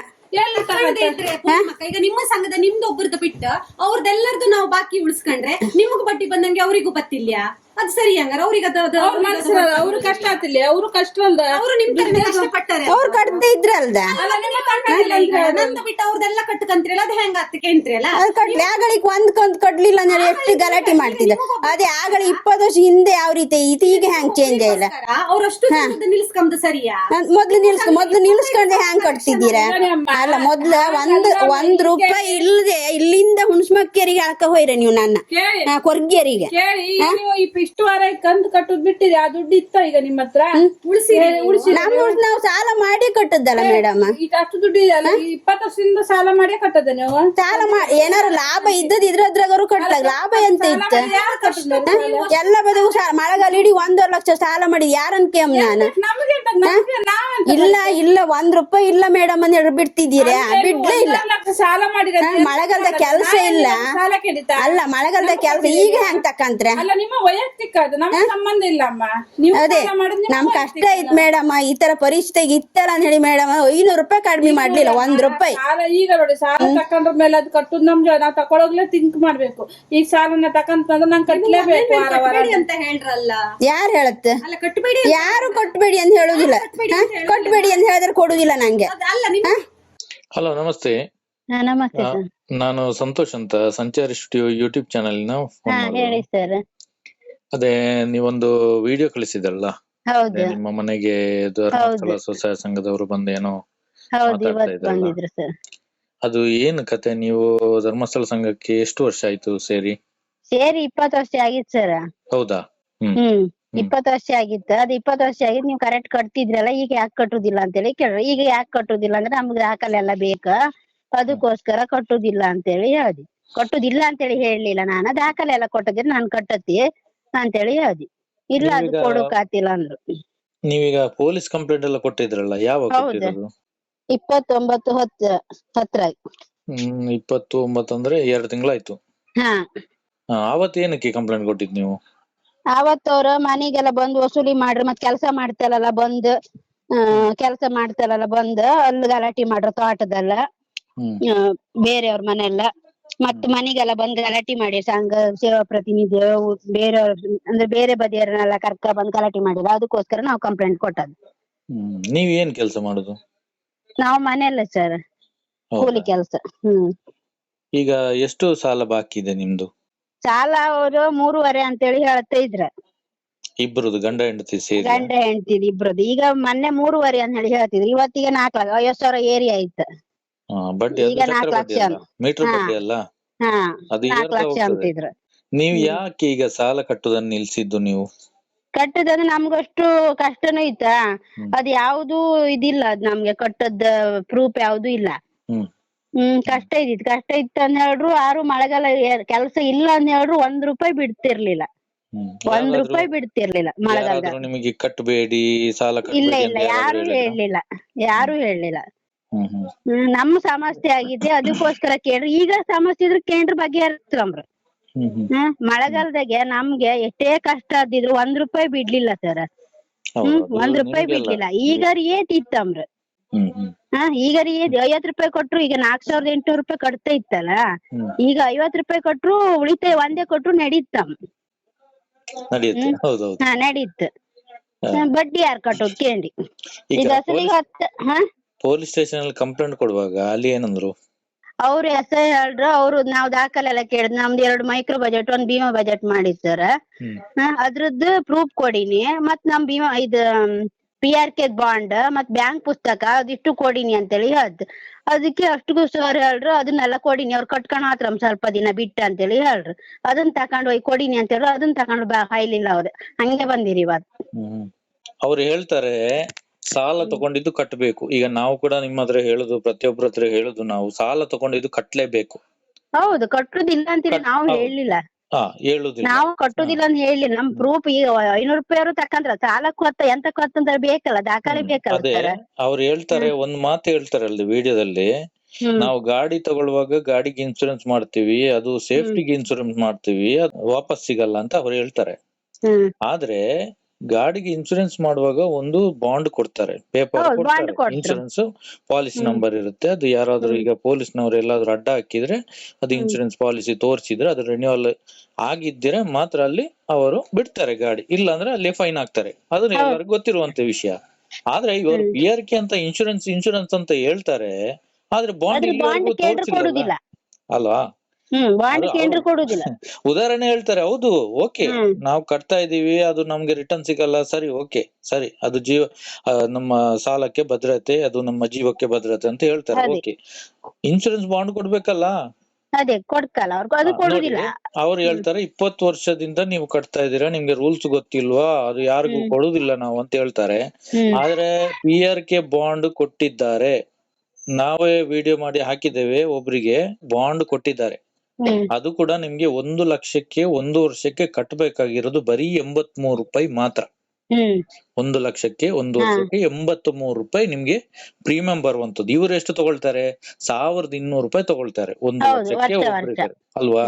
ಈಗ ನಿಮ್ಮ ಸಂಘದ ನಿಮ್ದು ಒಬ್ಬರದ್ದು ಬಿಟ್ಟು ಅವ್ರದ್ದೆಲ್ಲರದು ನಾವು ಬಾಕಿ ಉಳಿಸ್ಕೊಂಡ್ರೆ ನಿಮಗೂ ಬಟ್ಟಿ ಬಂದಂಗೆ ಅವರಿಗೂ ಬತ್ತಿಲ್ಯಾ? ಅದ್ ಸರಿ ಹಂಗಾರ ಅವ್ರಿಗೆ ಅವ್ರು ಅದ- ಅವ್ರ ಮನ್ಸಿನ ಅವ್ರ ಕಷ್ಟ ಆತಿಲ್ಲ ಅವ್ರು ಕಷ್ಟ ಅಲ್ದ ಅವ್ರು ನಿಮ್ ಕಷ್ಟಪಟ್ಟಾರೆ ಅವ್ರು ಕಟ್ತಾ ಇದ್ರಲ್ದ ಅಲ್ಲ ನಿಮ್ಮ ತಂದೆ ಈಗ ನಂದು ಬಿಟ್ಟು ಅವ್ರದೆಲ್ಲ ಕಟ್ಟಕಂತಿರಲ್ಲ ಅದ್ ಹೆಂಗ ಅತ್ತ ಕೇಂದ್ರಲ್ಲ ಅದು ಕಟ್ಲಿ ಆಗಳಿಗೆ ಒಂದ್ ಕಂತ್ ಕಟ್ಲಿಲ್ಲ ಅಂದ್ರೆ ಎಷ್ಟು ಗಲಾಟೆ ಮಾಡ್ತಿದ್ದ? ಅದೇ ಆಗಳಿ ಇಪ್ಪತ್ತು ವರ್ಷ ಹಿಂದೆ ಯಾವ ರೀತಿ ಇತ್ತು ಈಗ ಹ್ಯಾಂಗ್ ಚೇಂಜ್ ಆಯ್ಲ ಅವ್ರಷ್ಟು ನಿಲ್ಸ್ಕೊಂಡು ಸರಿಯಾ? ಮೊದ್ಲು ನಿಲ್ಸ್ಕೊ ಮೊದ್ಲು ನಿಲ್ಸ್ಕೊಂಡೆ ಹ್ಯಾಂಗ್ ಕಟ್ತಿದ್ದೀರಾ? ಅಲ್ಲ ಮೊದ್ಲ ಒಂದ್ ಒಂದ್ ರೂಪಾಯಿ ಇಲ್ಲದೆ ಇಲ್ಲಿಂದ ಹುಣ್ಸ್ಮಕ್ಕೇರಿಗೆ ಹಾಕ ಹೋಯ್ರ ನೀವು ನನ್ನ ಕೇಳಿ. ಇಷ್ಟು ವಾರ ಕಂತು ಕಟ್ಟುದ್ ಬಿಟ್ಟಿದೆ. ಆ ದುಡ್ಡು ಇತ್ತ ಈಗ ನಿಮ್ಮ ಹತ್ರ? ಉಳಿಸಿ ಉಳಿಸಿ ನಾವು. ಸಾಲ ಮಾಡಿ ಕಟ್ಟದ್ದಲ್ಲ ಮೇಡಮ್. ಈಗ ಅಷ್ಟು ದುಡ್ಡು ಇದೆಯಲ್ಲ ಇಪ್ಪತ್ತು ವರ್ಷದಿಂದ ಸಾಲ ಮಾಡಿ ಕಟ್ಟದ ನೀವು? ಸಾಲ ಏನಾರು ಲಾಭ ಇದ್ದದ್ ಇದ್ರದ್ರಾಗರು ಕಟ್ಟಲ್ಲ ಲಾಭ ಎಂತ ಇತ್ತು? ಎಲ್ಲ ಬದುಕು ಮಳೆಗಾಲ ಇಡೀ ಒಂದೂವರೆ ಲಕ್ಷ ಸಾಲ ಮಾಡಿ ಯಾರನ್ ಕೇಮ್ ನಾನು? ಇಲ್ಲ ಇಲ್ಲ ಒಂದ್ ರೂಪಾಯಿ ಇಲ್ಲ ಮೇಡಮ್ ಅಂತ ಹೇಳಿ ಬಿಡ್ತಿದ್ದೀರಾ ಬಿಡ್ಲೇ ಇಲ್ಲ. ಸಾಲ ಮಾಡಿದ ಮಳೆಗಾಲದ ಕೆಲಸ ಇಲ್ಲ. ಅಲ್ಲ ಮಳೆಗಾಲದ ಕೆಲಸ ಈಗ ಹೆಂಗ್ ತಕ್ಕಂತ್ರೆ ಅಲ್ಲ ನಿಮ್ಮ ವೈಯಕ್ತಿಕ ಅದು ನಮ್ಗೆ ಸಂಬಂಧ ಇಲ್ಲ ಅಮ್ಮ ನೀವು ಅದೇ ಮಾಡಿದ್ ನಮ್ ಕಷ್ಟ ಐತ್ ಮೇಡಮ್ ಈ ತರ ಪರಿಸ್ಥಿತಿ ಇತ್ತಲ್ಲ ಅಂತ ಹೇಳಿ ಮೇಡಮ್ ಐನೂರು ರೂಪಾಯಿ ಕಡಿಮೆ ಮಾಡ್ಲಿಲ್ಲ ಒಂದ್ ರೂಪಾಯಿ. ಸಾಲ ಈಗ ನೋಡಿ ಸಾಲ ತಕೊಂಡ್ರ ಮೇಲೆ ಅದು ಕಟ್ಟುದ್ ನಮ್ ಜೊ- ನಾವ್ ತಕೊಳೋಗ್ಲೇ ತಿಂಕ್ ಮಾಡ್ಬೇಕು. ಈಗ ಸಾಲನ ತಕಂತಂದ್ರೆ ನಂಗೆ ಕಟ್ಲೇಬೇಕು ವಾರ ವಾರ ಕಟ್ಬೇಡಿ ಅಂತ. ಹೇಳ್ರಲ್ಲ. ಯಾರ್ ಹೇಳತ್ತೆ? ಅಲ್ಲ ಕಟ್ಟಬೇಡಿ ಯಾರು ಕೊಟ್ಬೇಡಿ ಅಂತ ಹೇಳುದಿಲ್ಲ. ಹಾ? ಕೊಟ್ಬೇಡಿ ಅಂತ ಹೇಳಿದ್ರೆ ಕೊಡುದಿಲ್ಲ ನಂಗೆ. ಅಲ್ಲ ನಿಮ್ ಹಲೋ ನಮಸ್ತೆ. ನಮಸ್ತೆ ಆ, ಸರ್. ನಾನು ಸಂತೋಷ್ ಅಂತ ಸಂಚಾರಿ ಸ್ಟುಡಿಯೋ ಯೂಟ್ಯೂಬ್ ಚಾನೆಲ್ ಹಾ ಹೇಳಿ ಸರ್. ಅದೇ ನೀವೊಂದು ವಿಡಿಯೋ ಕಳಿಸಿದ್ರಲ್ಲ? ಹೌದು. ನಿಮ್ಮ ಮನೆಗೆ ಧರ್ಮಸ್ಥಳ ಸ್ವಸಹಾಯ ಸಂಘದವರು ಬಂದು ಏನೋ ಹೌದು ಮಾತಾಡ್ತಾ ಇವತ್ತು ಇದ್ರಲ್ಲ. ಬಂದಿದ್ರು ಸರ್. ಅದು ಏನು ಕತೆ? ನೀವು ಧರ್ಮಸ್ಥಳ ಸಂಘಕ್ಕೆ ಎಷ್ಟು ವರ್ಷ ಆಯ್ತು ಸೇರಿ? ಸೇರಿ ಇಪ್ಪತ್ತು ವರ್ಷ ಆಗಿತ್ತು ಸರ್. ಹೌದಾ? ಹ್ಮ್. ಇಪ್ಪತ್ತು ವರ್ಷ ಆಗಿತ್ತು. ಅದು ಇಪ್ಪತ್ತು ವರ್ಷ ಆಗಿತ್ತು ನೀವು ಕರೆಕ್ಟ್ ಕಟ್ತಿದ್ರಲ್ಲ ಈಗ ಯಾಕೆ ಕಟ್ಟುದಿಲ್ಲ ಅಂತೇಳಿ ಕೇಳ್ರಿ. ಈಗ ಯಾಕೆ ಕಟ್ಟುದಿಲ್ಲ ಅಂದ್ರೆ ನಮ್ಗೆ ದಾಖಲೆ ಎಲ್ಲ ಬೇಕಾ. ಅದಕ್ಕೋಸ್ಕರ ಕಟ್ಟುದಿಲ್ಲ ಅಂತೇಳಿ ಹೇಳ್ದಿ. ಕಟ್ಟುದಿಲ್ಲ ಅಂತೇಳಿ ಹೇಳಲಿಲ್ಲ ನಾನು. ದಾಖಲೆ ಎಲ್ಲ ಕೊಟ್ಟಿದ್ರೆ ನಾನು ಕಟ್ಟತಿ ಅಂತೇಳಿ ಹೇಳ್ದಿ. ಇಲ್ಲ ಅದು ನೀವೀಗ- ಕೊಡೋಕಾತಿಲ್ಲ ಅಂದ್ರು. ನೀವೀಗ ಪೊಲೀಸ್ ಕಂಪ್ಲೇಂಟ್ ಎಲ್ಲ ಕೊಟ್ಟಿದ್ರಲ್ಲ ಯಾವಾಗ ಹೌದು. ಕೊಟ್ಟಿರೋದು? ಇಪ್ಪತ್ತೊಂಬತ್ತು ಹತ್ತು ಹತ್ರ ಹ್ಮ್ ಇಪ್ಪತ್ತು ಒಂಬತ್ತು ಅಂದ್ರೆ ಎರಡು ತಿಂಗಳಾಯ್ತು. ಹಾ. ಆವತ್ತು ಏನಕ್ಕೆ ಕಂಪ್ಲೇಂಟ್ ಕೊಟ್ಟಿದ್ ನೀವು? ಅವತ್ತವ್ರ ಮನೆಗೆಲ್ಲ ಬಂದು ವಸೂಲಿ ಮಾಡ್ರಿ ಮತ್ ಕೆಲಸ ಮಾಡ್ತಾರಲ್ಲ ಬಂದ್ ಕೆಲಸ ಮಾಡ್ತಾರಲ್ಲ ಬಂದ್ ಅಲ್ಲಿ ಗಲಾಟೆ ಮಾಡ್ರ ತೋಟದಲ್ಲ. ಹ್ಮ್. ಆ, ಬೇರೆಯವ್ರ ಮನೆಯಲ್ಲ. ಮತ್ ಮನೆಗೆಲ್ಲ ಬಂದ್ ಗಲಾಟಿ ಮಾಡಿ ಸಂಘ ಸೇವಾ ಪ್ರತಿನಿಧಿ ಬೇರೆ ಬೇರೆಯವ್ರ ಅಂದ್ರೆ ಬೇರೆ ಬದಿಯವರನ್ನೆಲ್ಲ ಕರ್ಕ ಬಂದ್ ಗಲಾಟಿ ಮಾಡಿದ್ರು. ಅದಕ್ಕೋಸ್ಕರ ನಾವು ಕಂಪ್ಲೇಂಟ್ ಕೊಟ್ಟದ್ದು. ಹ್ಮ್ ನೀವ್ ಏನ್ ಕೆಲಸ ಮಾಡುದು? ನಾವು ಮನೆಯಲ್ಲ ಸರ್ ಹೌದಾ? ಕೂಲಿ ಕೆಲಸ. ಹ್ಮ್. ಈಗ ಎಷ್ಟು ಸಾಲ ಬಾಕಿ ಇದೆ ನಿಮ್ದು? ಸಾಲ ಅವರು ಮೂರುವರೆ ಅಂತೇಳಿ ಹೇಳ್ತಾ ಇದ್ರ. ಇಬ್ಬರದು ಗಂಡ ಹೆಂಡತಿ ಸೇರಿ? ಗಂಡ ಹೆಂಡ್ತಿದ್ ಇಬ್ರದ್ದು ಈಗ ಮೊನ್ನೆ ಮೂರುವರೆ ಅಂತ ಹೇಳಿ ಹೇಳ್ತಿದ್ರು. ಇವತ್ತಿಗೆ ನಾಲ್ಕು ಲಕ್ಷ ಐವತ್ ಸಾವಿರ ಏರಿ ಆಯ್ತು ಬಡ್ಡಿ ಈಗ ನಾಲ್ಕು ಲಕ್ಷ ಮೀಟರ್. ಬಡ್ಡಿ ಅಲ್ಲ? ಹಾ ಅದು ನಾಲ್ಕು ಲಕ್ಷ ಅಂತಿದ್ರು. ನೀವು ಯಾಕೆ ಈಗ ಸಾಲ ಕಟ್ಟುದನ್ನು ನಿಲ್ಸಿದ್ದು ನೀವು? ಕಟ್ಟದಂದ್ರೆ ನಮ್ಗಷ್ಟು ಕಷ್ಟನೂ ಇತ್ತಾ. ಅದ್ ಯಾವ್ದು ಇದಿಲ್ಲ ಅದ್ ನಮ್ಗೆ ಕಟ್ಟದ ಪ್ರೂಫ್ ಯಾವ್ದು ಇಲ್ಲ. ಹ್ಮ್. ಕಷ್ಟ ಇದ್ದಿತ್ತು ಕಷ್ಟ ಇತ್ತು ಅಂತ ಹೇಳ್ರು ಯಾರು ಮಳೆಗಾಲ ಕೆಲಸ ಇಲ್ಲ ಅಂತ ಹೇಳ್ರು ಒಂದ್ ರೂಪಾಯಿ ಬಿಡ್ತಿರ್ಲಿಲ್ಲ. ಒಂದ್ ರೂಪಾಯಿ ಬಿಡ್ತಿರ್ಲಿಲ್ಲ ಮಳೆಗಾಲದಾಗ ನಿಮಗೆ ಕಟ್ಟಬೇಡಿ ಸಾಲ ಇಲ್ಲ ಇಲ್ಲ ಯಾರು ಹೇಳಲಿಲ್ಲ ಯಾರು ಹೇಳಲಿಲ್ಲ. ಹ್ಮ್ ನಮ್ಮ ಸಮಸ್ಯೆ ಆಗಿದೆ. ಅದಕ್ಕೋಸ್ಕರ ಕೇಳ್ರಿ. ಈಗ ಸಮಸ್ಯೆ ಇದ್ರೆ ಕೇಂದ್ರ ಹ್ಮ್ ಹ್ಮ್. ಮಳೆಗಾಲದಾಗೆ ನಮ್ಗೆ ಎಷ್ಟೇ ಕಷ್ಟ ಆದಿದ್ರು ಒಂದ್ ರೂಪಾಯಿ ಬಿಡ್ಲಿಲ್ಲ ಸರ್ ಹ್ಮ್ ಒಂದ್ ರೂಪಾಯಿ. ಬಿಡ್ಲಿಲ್ಲ. ಈಗ ಏತ್ ಇತ್ತಂಬ್ರ ಹಾ ಈಗ ಏತ್ ಐವತ್ ರೂಪಾಯಿ ಕೊಟ್ರು ಈಗ ನಾಲ್ಕ್ ಸಾವಿರದ ಎಂಟ್ನೂರು ರೂಪಾಯಿ ಕಟ್ತಾ ಇತ್ತಲ್ಲ? ಈಗ ಐವತ್ ರೂಪಾಯಿ ಕೊಟ್ರು ಉಳಿತಾಯ ಒಂದೇ ಕೊಟ್ರು ನಡೀತಮ್ ಹಾ ನಡೀತ್. ಬಡ್ಡಿ ಯಾರ್ ಕಟ್ಟೋದ್ ಕೇಳಿ ಈಗ ಈಗ ಅಸಲಿಗೆ ಹತ್ತ ಹಾ? ಪೊಲೀಸ್ ಸ್ಟೇಷನ್ ಅಲ್ಲಿ ಕಂಪ್ಲೇಂಟ್ ಕೊಡುವಾಗ ಅಲ್ಲಿ ಏನಂದ್ರು? ಅವ್ರು ಎಸ್ ಐ ಹೇಳ್ರು ಅವ್ರು ನಾವ್ ದಾಖಲೆ ಎಲ್ಲ ಕೇಳಿದ್ ನಮ್ದು ಎರಡು ಮೈಕ್ರೋ ಬಜೆಟ್ ಒಂದ್ ಭೀಮಾ ಬಜೆಟ್ ಮಾಡಿದ್ದಾರೆ ಹ್ಮ್. ಅದ್ರದ್ದು ಪ್ರೂಫ್ ಕೊಡಿನಿ ಮತ್ ನಮ್ ಭೀಮಾ ಇದು ಪಿ ಆರ್ ಕೆ ಬಾಂಡ್ ಮತ್ ಬ್ಯಾಂಕ್ ಪುಸ್ತಕ ಅದಿಷ್ಟು ಕೊಡಿನಿ ಅಂತೇಳಿ ಹೇಳ್ದ್. ಅದಕ್ಕೆ ಅಷ್ಟಕ್ಕೂ ಸರ್ ಹೇಳ್ರು ಅದನ್ನೆಲ್ಲ ಕೊಡಿನಿ ಅವ್ರು ಕಟ್ಕೊಂಡ್ ಮಾತ್ರ ಸ್ವಲ್ಪ ದಿನ ಬಿಟ್ಟ ಅಂತೇಳಿ ಹೇಳ್ರು. ಅದನ್ನ ತಕೊಂಡ್ ಹೋಗಿ ಕೊಡಿನಿ ಅಂತ ಹೇಳಿ ಅದನ್ನ ತಕೊಂಡ್ ಬಾ ಹಾಯ್ಲಿಲ್ಲ ಅವ್ರು. ಹಂಗೆ ಬಂದಿರಿ ಇವತ್ತು ಹ್ಮ್. ಅವ್ರು ಹೇಳ್ತಾರೆ ಸಾಲ ತಗೊಂಡಿದ್ದು ಕಟ್ಟಬೇಕು ಈಗ ನಾವು ಕೂಡ ನಿಮ್ಮ ಹತ್ರ ಹೇಳುದು ಪ್ರತಿಯೊಬ್ಬರ ಹತ್ರ ಹೇಳುದು ನಾವು ಸಾಲ ತಗೊಂಡಿದ್ದು ಕಟ್ಟಲೇಬೇಕು ಹೌದು ಕಟ್ಟುದಿಲ್ಲ ಅಂತೀರಿ ನಾವು ಹೇಳಲಿಲ್ಲ. ಹೇಳಿಲ್ಲ ಹಾ ಹೇಳುದಿಲ್ಲ. ನಾವು ಕಟ್ಟುದಿಲ್ಲ ಅಂತ ಹೇಳಿ ನಮ್ ಪ್ರೂಫ್ ಈಗ ಐನೂರು ರೂಪಾಯಿ ಅವರು ತಕಂದ್ರ ಸಾಲಕ್ಕೂ ಎಂತ ಎಂತಕ್ಕೂ ಅಂತ ಬೇಕಲ್ಲ ದಾಖಲೆ. ಬೇಕಲ್ಲ ಅದೇ ಸರ್? ಅವ್ರು ಹೇಳ್ತಾರೆ ಒಂದ್ ಮಾತು ಹೇಳ್ತಾರೆ ಅಲ್ಲಿ ವಿಡಿಯೋದಲ್ಲಿ ನಾವು ಗಾಡಿ ತಗೊಳ್ಳುವಾಗ ಗಾಡಿಗೆ ಇನ್ಸೂರೆನ್ಸ್ ಮಾಡ್ತೀವಿ ಅದು ಸೇಫ್ಟಿಗೆ ಇನ್ಸೂರೆನ್ಸ್ ಮಾಡ್ತೀವಿ ಅದು ವಾಪಸ್ ಸಿಗಲ್ಲ ಅಂತ ಅವ್ರು ಹೇಳ್ತಾರೆ. ಹ್ಮ್. ಆದ್ರೆ ಗಾಡಿಗೆ ಇನ್ಶೂರೆನ್ಸ್ ಮಾಡುವಾಗ ಒಂದು ಬಾಂಡ್ ಕೊಡ್ತಾರೆ. ಪೇಪರ್ ಹೌದು, bond ಕೊಡ್ತಾರೆ. ಕೊಡ್ತಾರೆ. ಇನ್ಶೂರೆನ್ಸ್ ಪಾಲಿಸಿ ನಂಬರ್ ಇರುತ್ತೆ. ಅದು ಯಾರಾದ್ರೂ. ಈಗ ಪೊಲೀಸ್ನವ್ರು ಎಲ್ಲಾದ್ರೂ ಅಡ್ಡ ಹಾಕಿದ್ರೆ ಅದು ಇನ್ಸೂರೆನ್ಸ್ ಇನ್ಶೂರೆನ್ಸ್ ಪಾಲಿಸಿ ತೋರಿಸಿದ್ರೆ ಅದು ರಿನ್ಯೂವಲ್ ಆಗಿದ್ದರೆ ಮಾತ್ರ ಅಲ್ಲಿ ಅವರು ಬಿಡ್ತಾರೆ ಗಾಡಿ. ಇಲ್ಲ ಅಂದ್ರೆ ಅಲ್ಲಿ ಫೈನ್ ಹಾಕ್ತಾರೆ ಅದು ಎಲ್ಲರಿಗೂ ಗೊತ್ತಿರುವಂತ ವಿಷಯ. ಆದ್ರೆ ಇವರು ಬಿ ಪಿ ಆರ್ ಕೆ ಅಂತ ಇನ್ಶೂರೆನ್ಸ್ ಇನ್ಶೂರೆನ್ಸ್ ಅಂತ ಹೇಳ್ತಾರೆ ಆದ್ರೆ ಬಾಂಡ್ ಕೊಡುದಿಲ್ಲ. ಅಲ್ವಾ? ಹ್ಮ್ ಬಾಂಡ್ ಕೇಂದ್ರ ಅವ್ರು- ಕೊಡುದಿಲ್ಲ. ಉದಾಹರಣೆ ಹೇಳ್ತಾರೆ ಹೌದು ಓಕೆ. ನಾವು ಕಟ್ತಾ ಇದೀವಿ ಅದು ನಮ್ಗೆ ರಿಟರ್ನ್ ಸಿಗಲ್ಲ ಸರಿ ಓಕೆ ಸರಿ. ಅದು ಜೀವ ಆ, ನಮ್ಮ ಸಾಲಕ್ಕೆ ಭದ್ರತೆ ಅದು ನಮ್ಮ ಜೀವಕ್ಕೆ ಭದ್ರತೆ ಅಂತ ಹೇಳ್ತಾರೆ ಅದೇ. ಓಕೆ. ಇನ್ಶೂರೆನ್ಸ್ ಬಾಂಡ್ ಕೊಡ್ಬೇಕಲ್ಲ? ಅದೇ ಕೊಡ್ಕಲ್ಲ ಅವ್ರು ಅದು ಆ, ಕೊಡುದಿಲ್ಲ. ನೋಡಿ, ಅವ್ರು ಹೇಳ್ತಾರೆ ಇಪ್ಪತ್ತು ವರ್ಷದಿಂದ ನೀವು ಕಟ್ತಾ ಇದೀರಾ ನಿಮ್ಗೆ ರೂಲ್ಸ್ ಗೊತ್ತಿಲ್ವಾ? ಅದು ಯಾರಿಗೂ ಹ್ಮ್. ಕೊಡುದಿಲ್ಲ ನಾವು ಅಂತ ಹೇಳ್ತಾರೆ. ಹ್ಮ್. ಆದ್ರೆ ಪಿ ಆರ್ ಕೆ ಬಾಂಡ್ ಕೊಟ್ಟಿದ್ದಾರೆ. ನಾವೇ ವಿಡಿಯೋ ಮಾಡಿ ಹಾಕಿದ್ದೇವೆ ಒಬ್ರಿಗೆ ಬಾಂಡ್ ಕೊಟ್ಟಿದ್ದಾರೆ. ಅದು ಕೂಡ ನಿಮ್ಗೆ ಒಂದು ಲಕ್ಷಕ್ಕೆ ಒಂದು ವರ್ಷಕ್ಕೆ ಕಟ್ಟಬೇಕಾಗಿರೋದು ಬರೀ ಎಂಬತ್ ಮೂರು ರೂಪಾಯಿ ಮಾತ್ರ. ಒಂದು ಲಕ್ಷಕ್ಕೆ ಒಂದು ವರ್ಷಕ್ಕೆ ಎಂಬತ್ ಮೂರು ರೂಪಾಯಿ ನಿಮ್ಗೆ ಪ್ರೀಮಿಯಂ ಬರುವಂತದ್ದು ಇವ್ರು ಎಷ್ಟು ತಗೊಳ್ತಾರೆ? ಸಾವಿರದ ಇನ್ನೂರು ರೂಪಾಯಿ ತಗೊಳ್ತಾರೆ. ಒಂದು ಲಕ್ಷಕ್ಕೆ ವರ್ಷ, ಅಲ್ವಾ?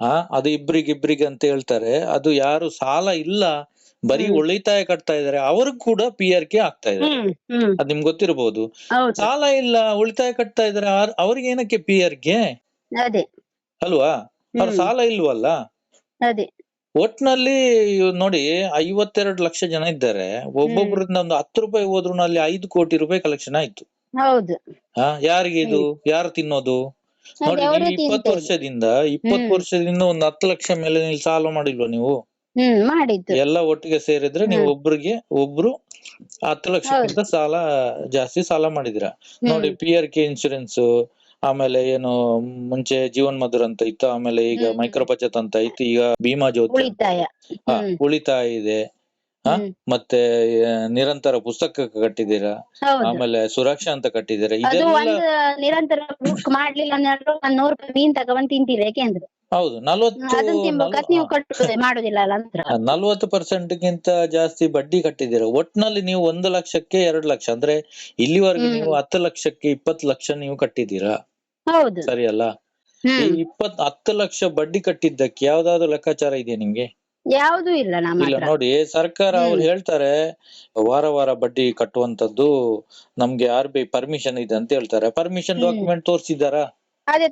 ಆ ಅದು ಇಬ್ರಿಗೆ ಇಬ್ರಿಗೆ ಅಂತ ಹೇಳ್ತಾರೆ. ಅದು ಯಾರು ಸಾಲ ಇಲ್ಲ ಬರೀ ಉಳಿತಾಯ ಕಟ್ತಾ ಇದಾರೆ ಅವ್ರಿಗ್ ಕೂಡ ಪಿ ಆರ್ ಕೆ ಆಗ್ತಾ ಇದೆ. ಅದ್ ನಿಮ್ಗೆ ಗೊತ್ತಿರಬಹುದು ಸಾಲ ಇಲ್ಲ ಉಳಿತಾಯ ಕಟ್ತಾ ಇದಾರೆ ಅವ್ರಿಗೆ ಏನಕ್ಕೆ ಪಿ ಆರ್ ಕೆ ಅಲ್ವಾ? ಅವ್ರ ಸಾಲ ಇಲ್ವಲ್ಲ? ಅದೇ. ಒಟ್ನಲ್ಲಿ ನೋಡಿ ಐವತ್ತೆರಡು ಲಕ್ಷ ಜನ ಇದ್ದಾರೆ. ಒಬ್ಬೊಬ್ಬರಿಂದ ಒಂದು ಹತ್ತು ರೂಪಾಯಿ ಹೋದ್ರು ಅಲ್ಲಿ ಐದು ಕೋಟಿ ರೂಪಾಯಿ ಕಲೆಕ್ಷನ್ ಆಯ್ತು. ಹೌದು. ಹಾ ಯಾರಿಗೆ ಇದು? ಯಾರು ತಿನ್ನೋದು? ನೋಡಿ ನೀವು ಇಪ್ಪತ್ತು. ವರ್ಷದಿಂದ ಇಪ್ಪತ್ತು. ವರ್ಷದಿಂದ ಒಂದು ಹತ್ತು ಲಕ್ಷ ಮೇಲೆ ನೀವು ಸಾಲ ಮಾಡಿಲ್ವಾ ನೀವು? ಎಲ್ಲ ಒಟ್ಟಿಗೆ ಸೇರಿದ್ರೆ ನೀವು. ಒಬ್ರಿಗೆ ಒಬ್ರು ಹತ್ತು ಲಕ್ಷಕ್ಕಿಂತ ಸಾಲ ಜಾಸ್ತಿ ಸಾಲ ಮಾಡಿದಿರ ನೋಡಿ ಪಿ ಆರ್ ಕೆ ಇನ್ಶೂರೆನ್ಸ್ ಆಮೇಲೆ ಏನು ಮುಂಚೆ ಜೀವನ್ ಮಧುರ್ ಅಂತ ಇತ್ತು ಆಮೇಲೆ ಈಗ ಮೈಕ್ರೋ ಬಚತ್ ಅಂತ ಇತ್ತು ಈಗ ಭೀಮಾ ಜ್ಯೋತಿ. ಉಳಿತಾಯ. ಹಾ, ಉಳಿತಾಯ ಇದೆ. ಹಾ? ಮತ್ತೆ ನಿರಂತರ ಪುಸ್ತಕ ಕಟ್ಟಿದ್ದೀರಾ? ಆಮೇಲೆ ಸುರಕ್ಷಾ ಅಂತ ಕಟ್ಟಿದ್ದೀರಾ? ನಿರಂತರ ಬುಕ್ ಮಾಡ್ಲಿಲ್ಲ ನೂರು ಮೀನ್ ತಗೊಂಡ್ ತಿಂತೀರಿ ಯಾಕೆಂದ್ರೆ ಹೌದು ನಲ್ವತ್ತು ಪರ್ಸೆಂಟ್ ಗಿಂತ ಜಾಸ್ತಿ ಬಡ್ಡಿ ಕಟ್ಟಿದ್ದೀರಾ? ಒಟ್ನಲ್ಲಿ ನೀವು ಒಂದು ಲಕ್ಷಕ್ಕೆ ಎರಡು ಲಕ್ಷ ಅಂದ್ರೆ ಇಲ್ಲಿವರೆಗೂ ನೀವು ಹತ್ತು ಲಕ್ಷಕ್ಕೆ ಇಪ್ಪತ್ತು ಲಕ್ಷ ನೀವು ಕಟ್ಟಿದ್ದೀರಾ? ಹೌದು. ಸರಿ ಅಲ್ಲ? ಈ ಇಪ್ಪತ್ ಹತ್ತು ಲಕ್ಷ ಬಡ್ಡಿ ಕಟ್ಟಿದ್ದಕ್ಕೆ ಯಾವ್ದಾದ್ರು ಲೆಕ್ಕಾಚಾರ ಇದೆಯಾ ನಿಮ್ಗೆ? ಯಾವ್ದು ಇಲ್ಲ ನಮ್ಮ ಇಲ್ಲ ಹತ್ರ. ನೋಡಿ ಸರ್ಕಾರ ಅವ್ರು ಹೇಳ್ತಾರೆ ವಾರ ವಾರ ಬಡ್ಡಿ ಕಟ್ಟುವಂತದ್ದು ನಮ್ಗೆ ಆರ್ ಬಿ ಐ ಪರ್ಮಿಷನ್ ಇದೆ ಅಂತ ಹೇಳ್ತಾರೆ. ಪರ್ಮಿಷನ್ ಹ್ಮ್. ಡಾಕ್ಯುಮೆಂಟ್ ತೋರಿಸಿದಾರಾ ಅದೇ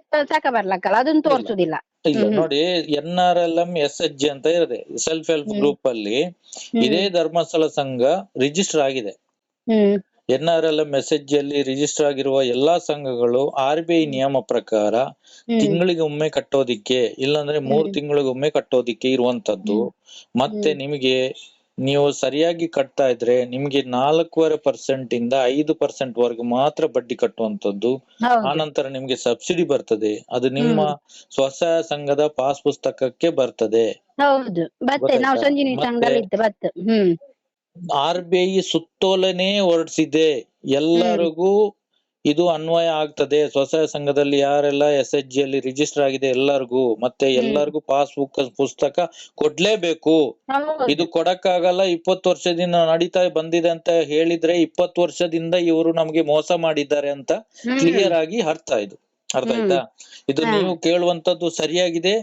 ಬರ್ಲಕ್ಕಲ್ಲ ಅದನ್ನ ತೋರ್ಸುದಿಲ್ಲ. ಇಲ್ಲ ಹ್ಮ್. ನೋಡಿ N R L M S H G ಅಂತ ಇರದೆ ಸೆಲ್ಫ್ ಹೆಲ್ಪ್ ಹ್ಮ್. ಗ್ರೂಪ್ ಅಲ್ಲಿ ಹ್ಮ್. ಇದೇ ಧರ್ಮಸ್ಥಳ ಸಂಘ ರಿಜಿಸ್ಟರ್ ಆಗಿದೆ. ಹ್ಮ್. N R L M S H G ಅಲ್ಲಿ ರಿಜಿಸ್ಟರ್ ಆಗಿರುವ ಎಲ್ಲಾ ಸಂಘಗಳು ಆರ್ ಬಿ ಐ ನಿಯಮ ಪ್ರಕಾರ ತಿಂಗಳಿಗೆ ಒಮ್ಮೆ ಕಟ್ಟೋದಿಕ್ಕೆ ಇಲ್ಲಾಂದ್ರೆ ಮೂರ್. ತಿಂಗಳಿಗೊಮ್ಮೆ ಕಟ್ಟೋದಿಕ್ಕೆ ಇರುವಂತದ್ದು. ಮತ್ತೆ. ನಿಮಗೆ ನೀವು ಸರಿಯಾಗಿ ಕಟ್ತಾ ಇದ್ರೆ ನಿಮ್ಗೆ ನಾಲ್ಕೂವರೆ ಪರ್ಸೆಂಟ್ ಇಂದ ಐದು ಪರ್ಸೆಂಟ್ ವರ್ಗು ಮಾತ್ರ ಬಡ್ಡಿ ಕಟ್ಟುವಂತದ್ದು. ಆನಂತರ ನಿಮ್ಗೆ ಸಬ್ಸಿಡಿ ಬರ್ತದೆ. ಅದು ನಿಮ್ಮ ಸ್ವಸಹಾಯ ಸಂಘದ ಪಾಸ್ ಪುಸ್ತಕಕ್ಕೆ ಬರ್ತದೆ. ಹೌದು. ಸಂಘದಲ್ಲಿ ಆರ್ ಬಿ ಐ ಸುತ್ತೋಲನೆ ಹೊರಡಿಸಿದೆ. ಎಲ್ಲರಿಗೂ ಇದು ಅನ್ವಯ ಆಗ್ತದೆ. ಸ್ವಸಹಾಯ ಸಂಘದಲ್ಲಿ ಯಾರೆಲ್ಲ ಎಸ್ ಎಚ್ ಜಿ ಅಲ್ಲಿ ರಿಜಿಸ್ಟರ್ ಆಗಿದೆ ಎಲ್ಲರಿಗೂ ಮತ್ತೆ. ಎಲ್ಲರಿಗೂ ಪಾಸ್ಬುಕ್ ಪುಸ್ತಕ ಕೊಡ್ಲೇಬೇಕು. ಇದು ಕೊಡಕ್ಕಾಗಲ್ಲ. ಇಪ್ಪತ್ತು ವರ್ಷದಿಂದ ನಡೀತಾ ಬಂದಿದೆ ಅಂತ ಹೇಳಿದ್ರೆ ಇಪ್ಪತ್ತು ವರ್ಷದಿಂದ ಇವರು ನಮ್ಗೆ ಮೋಸ ಮಾಡಿದ್ದಾರೆ ಅಂತ. ಕ್ಲಿಯರ್ ಆಗಿ ಅರ್ಥ ಇದು ಅರ್ಥ ಆಯ್ತಾ? ಇದು ನೀವು ಕೇಳುವಂತದ್ದು ಸರಿಯಾಗಿದೆ.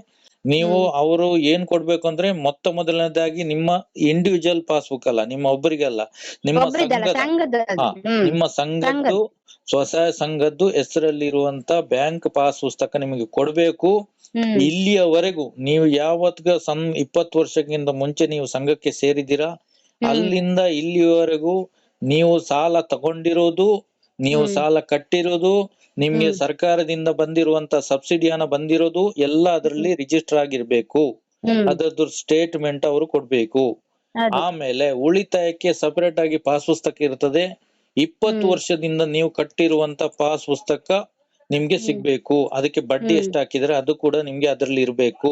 ನೀವು ಅವರು ಏನ್ ಕೊಡ್ಬೇಕು ಅಂದ್ರೆ ಮೊತ್ತ ಮೊದಲನೇದಾಗಿ ನಿಮ್ಮ ಇಂಡಿವಿಜುವಲ್ ಪಾಸ್ಬುಕ್ ಅಲ್ಲ ನಿಮ್ಮ ಒಬ್ಬರಿಗಲ್ಲ ನಿಮ್ಮ ಸಂಘದ ನಿಮ್ಮ ಸಂಘದ್ದು ಸ್ವಸಹಾಯ ಸಂಘದ್ದು ಹೆಸರಲ್ಲಿರುವಂತ ಬ್ಯಾಂಕ್ ಪಾಸ್ ಪುಸ್ತಕ ನಿಮಗೆ ಕೊಡ್ಬೇಕು. ಇಲ್ಲಿಯವರೆಗೂ ನೀವು ಯಾವತ್ಗ ಸಂ ಇಪ್ಪತ್ತು ವರ್ಷಕ್ಕಿಂತ ಮುಂಚೆ ನೀವು ಸಂಘಕ್ಕೆ ಸೇರಿದ್ದೀರಾ ಅಲ್ಲಿಂದ ಇಲ್ಲಿಯವರೆಗೂ ನೀವು ಸಾಲ ತಗೊಂಡಿರೋದು ನೀವು ಸಾಲ ಕಟ್ಟಿರೋದು ನಿಮ್ಗೆ ಸರ್ಕಾರದಿಂದ ಬಂದಿರುವಂತ ಸಬ್ಸಿಡಿ ಹಣ ಬಂದಿರೋದು ಎಲ್ಲ ಅದರಲ್ಲಿ ರಿಜಿಸ್ಟರ್ ಆಗಿರ್ಬೇಕು. ಅದ್ರದ್ದು ಸ್ಟೇಟ್ಮೆಂಟ್ ಅವರು ಕೊಡ್ಬೇಕು. ಆಮೇಲೆ ಉಳಿತಾಯಕ್ಕೆ ಸಪರೇಟ್ ಆಗಿ ಪಾಸ್ ಪುಸ್ತಕ ಇರ್ತದೆ. ಇಪ್ಪತ್ತು. ವರ್ಷದಿಂದ ನೀವು ಕಟ್ಟಿರುವಂತ ಪಾಸ್ ಪುಸ್ತಕ ನಿಮ್ಗೆ. ಸಿಗ್ಬೇಕು. ಅದಕ್ಕೆ ಬಡ್ಡಿ. ಎಷ್ಟು ಹಾಕಿದ್ರೆ ಅದು ಕೂಡ ನಿಮ್ಗೆ ಅದರಲ್ಲಿ ಇರ್ಬೇಕು.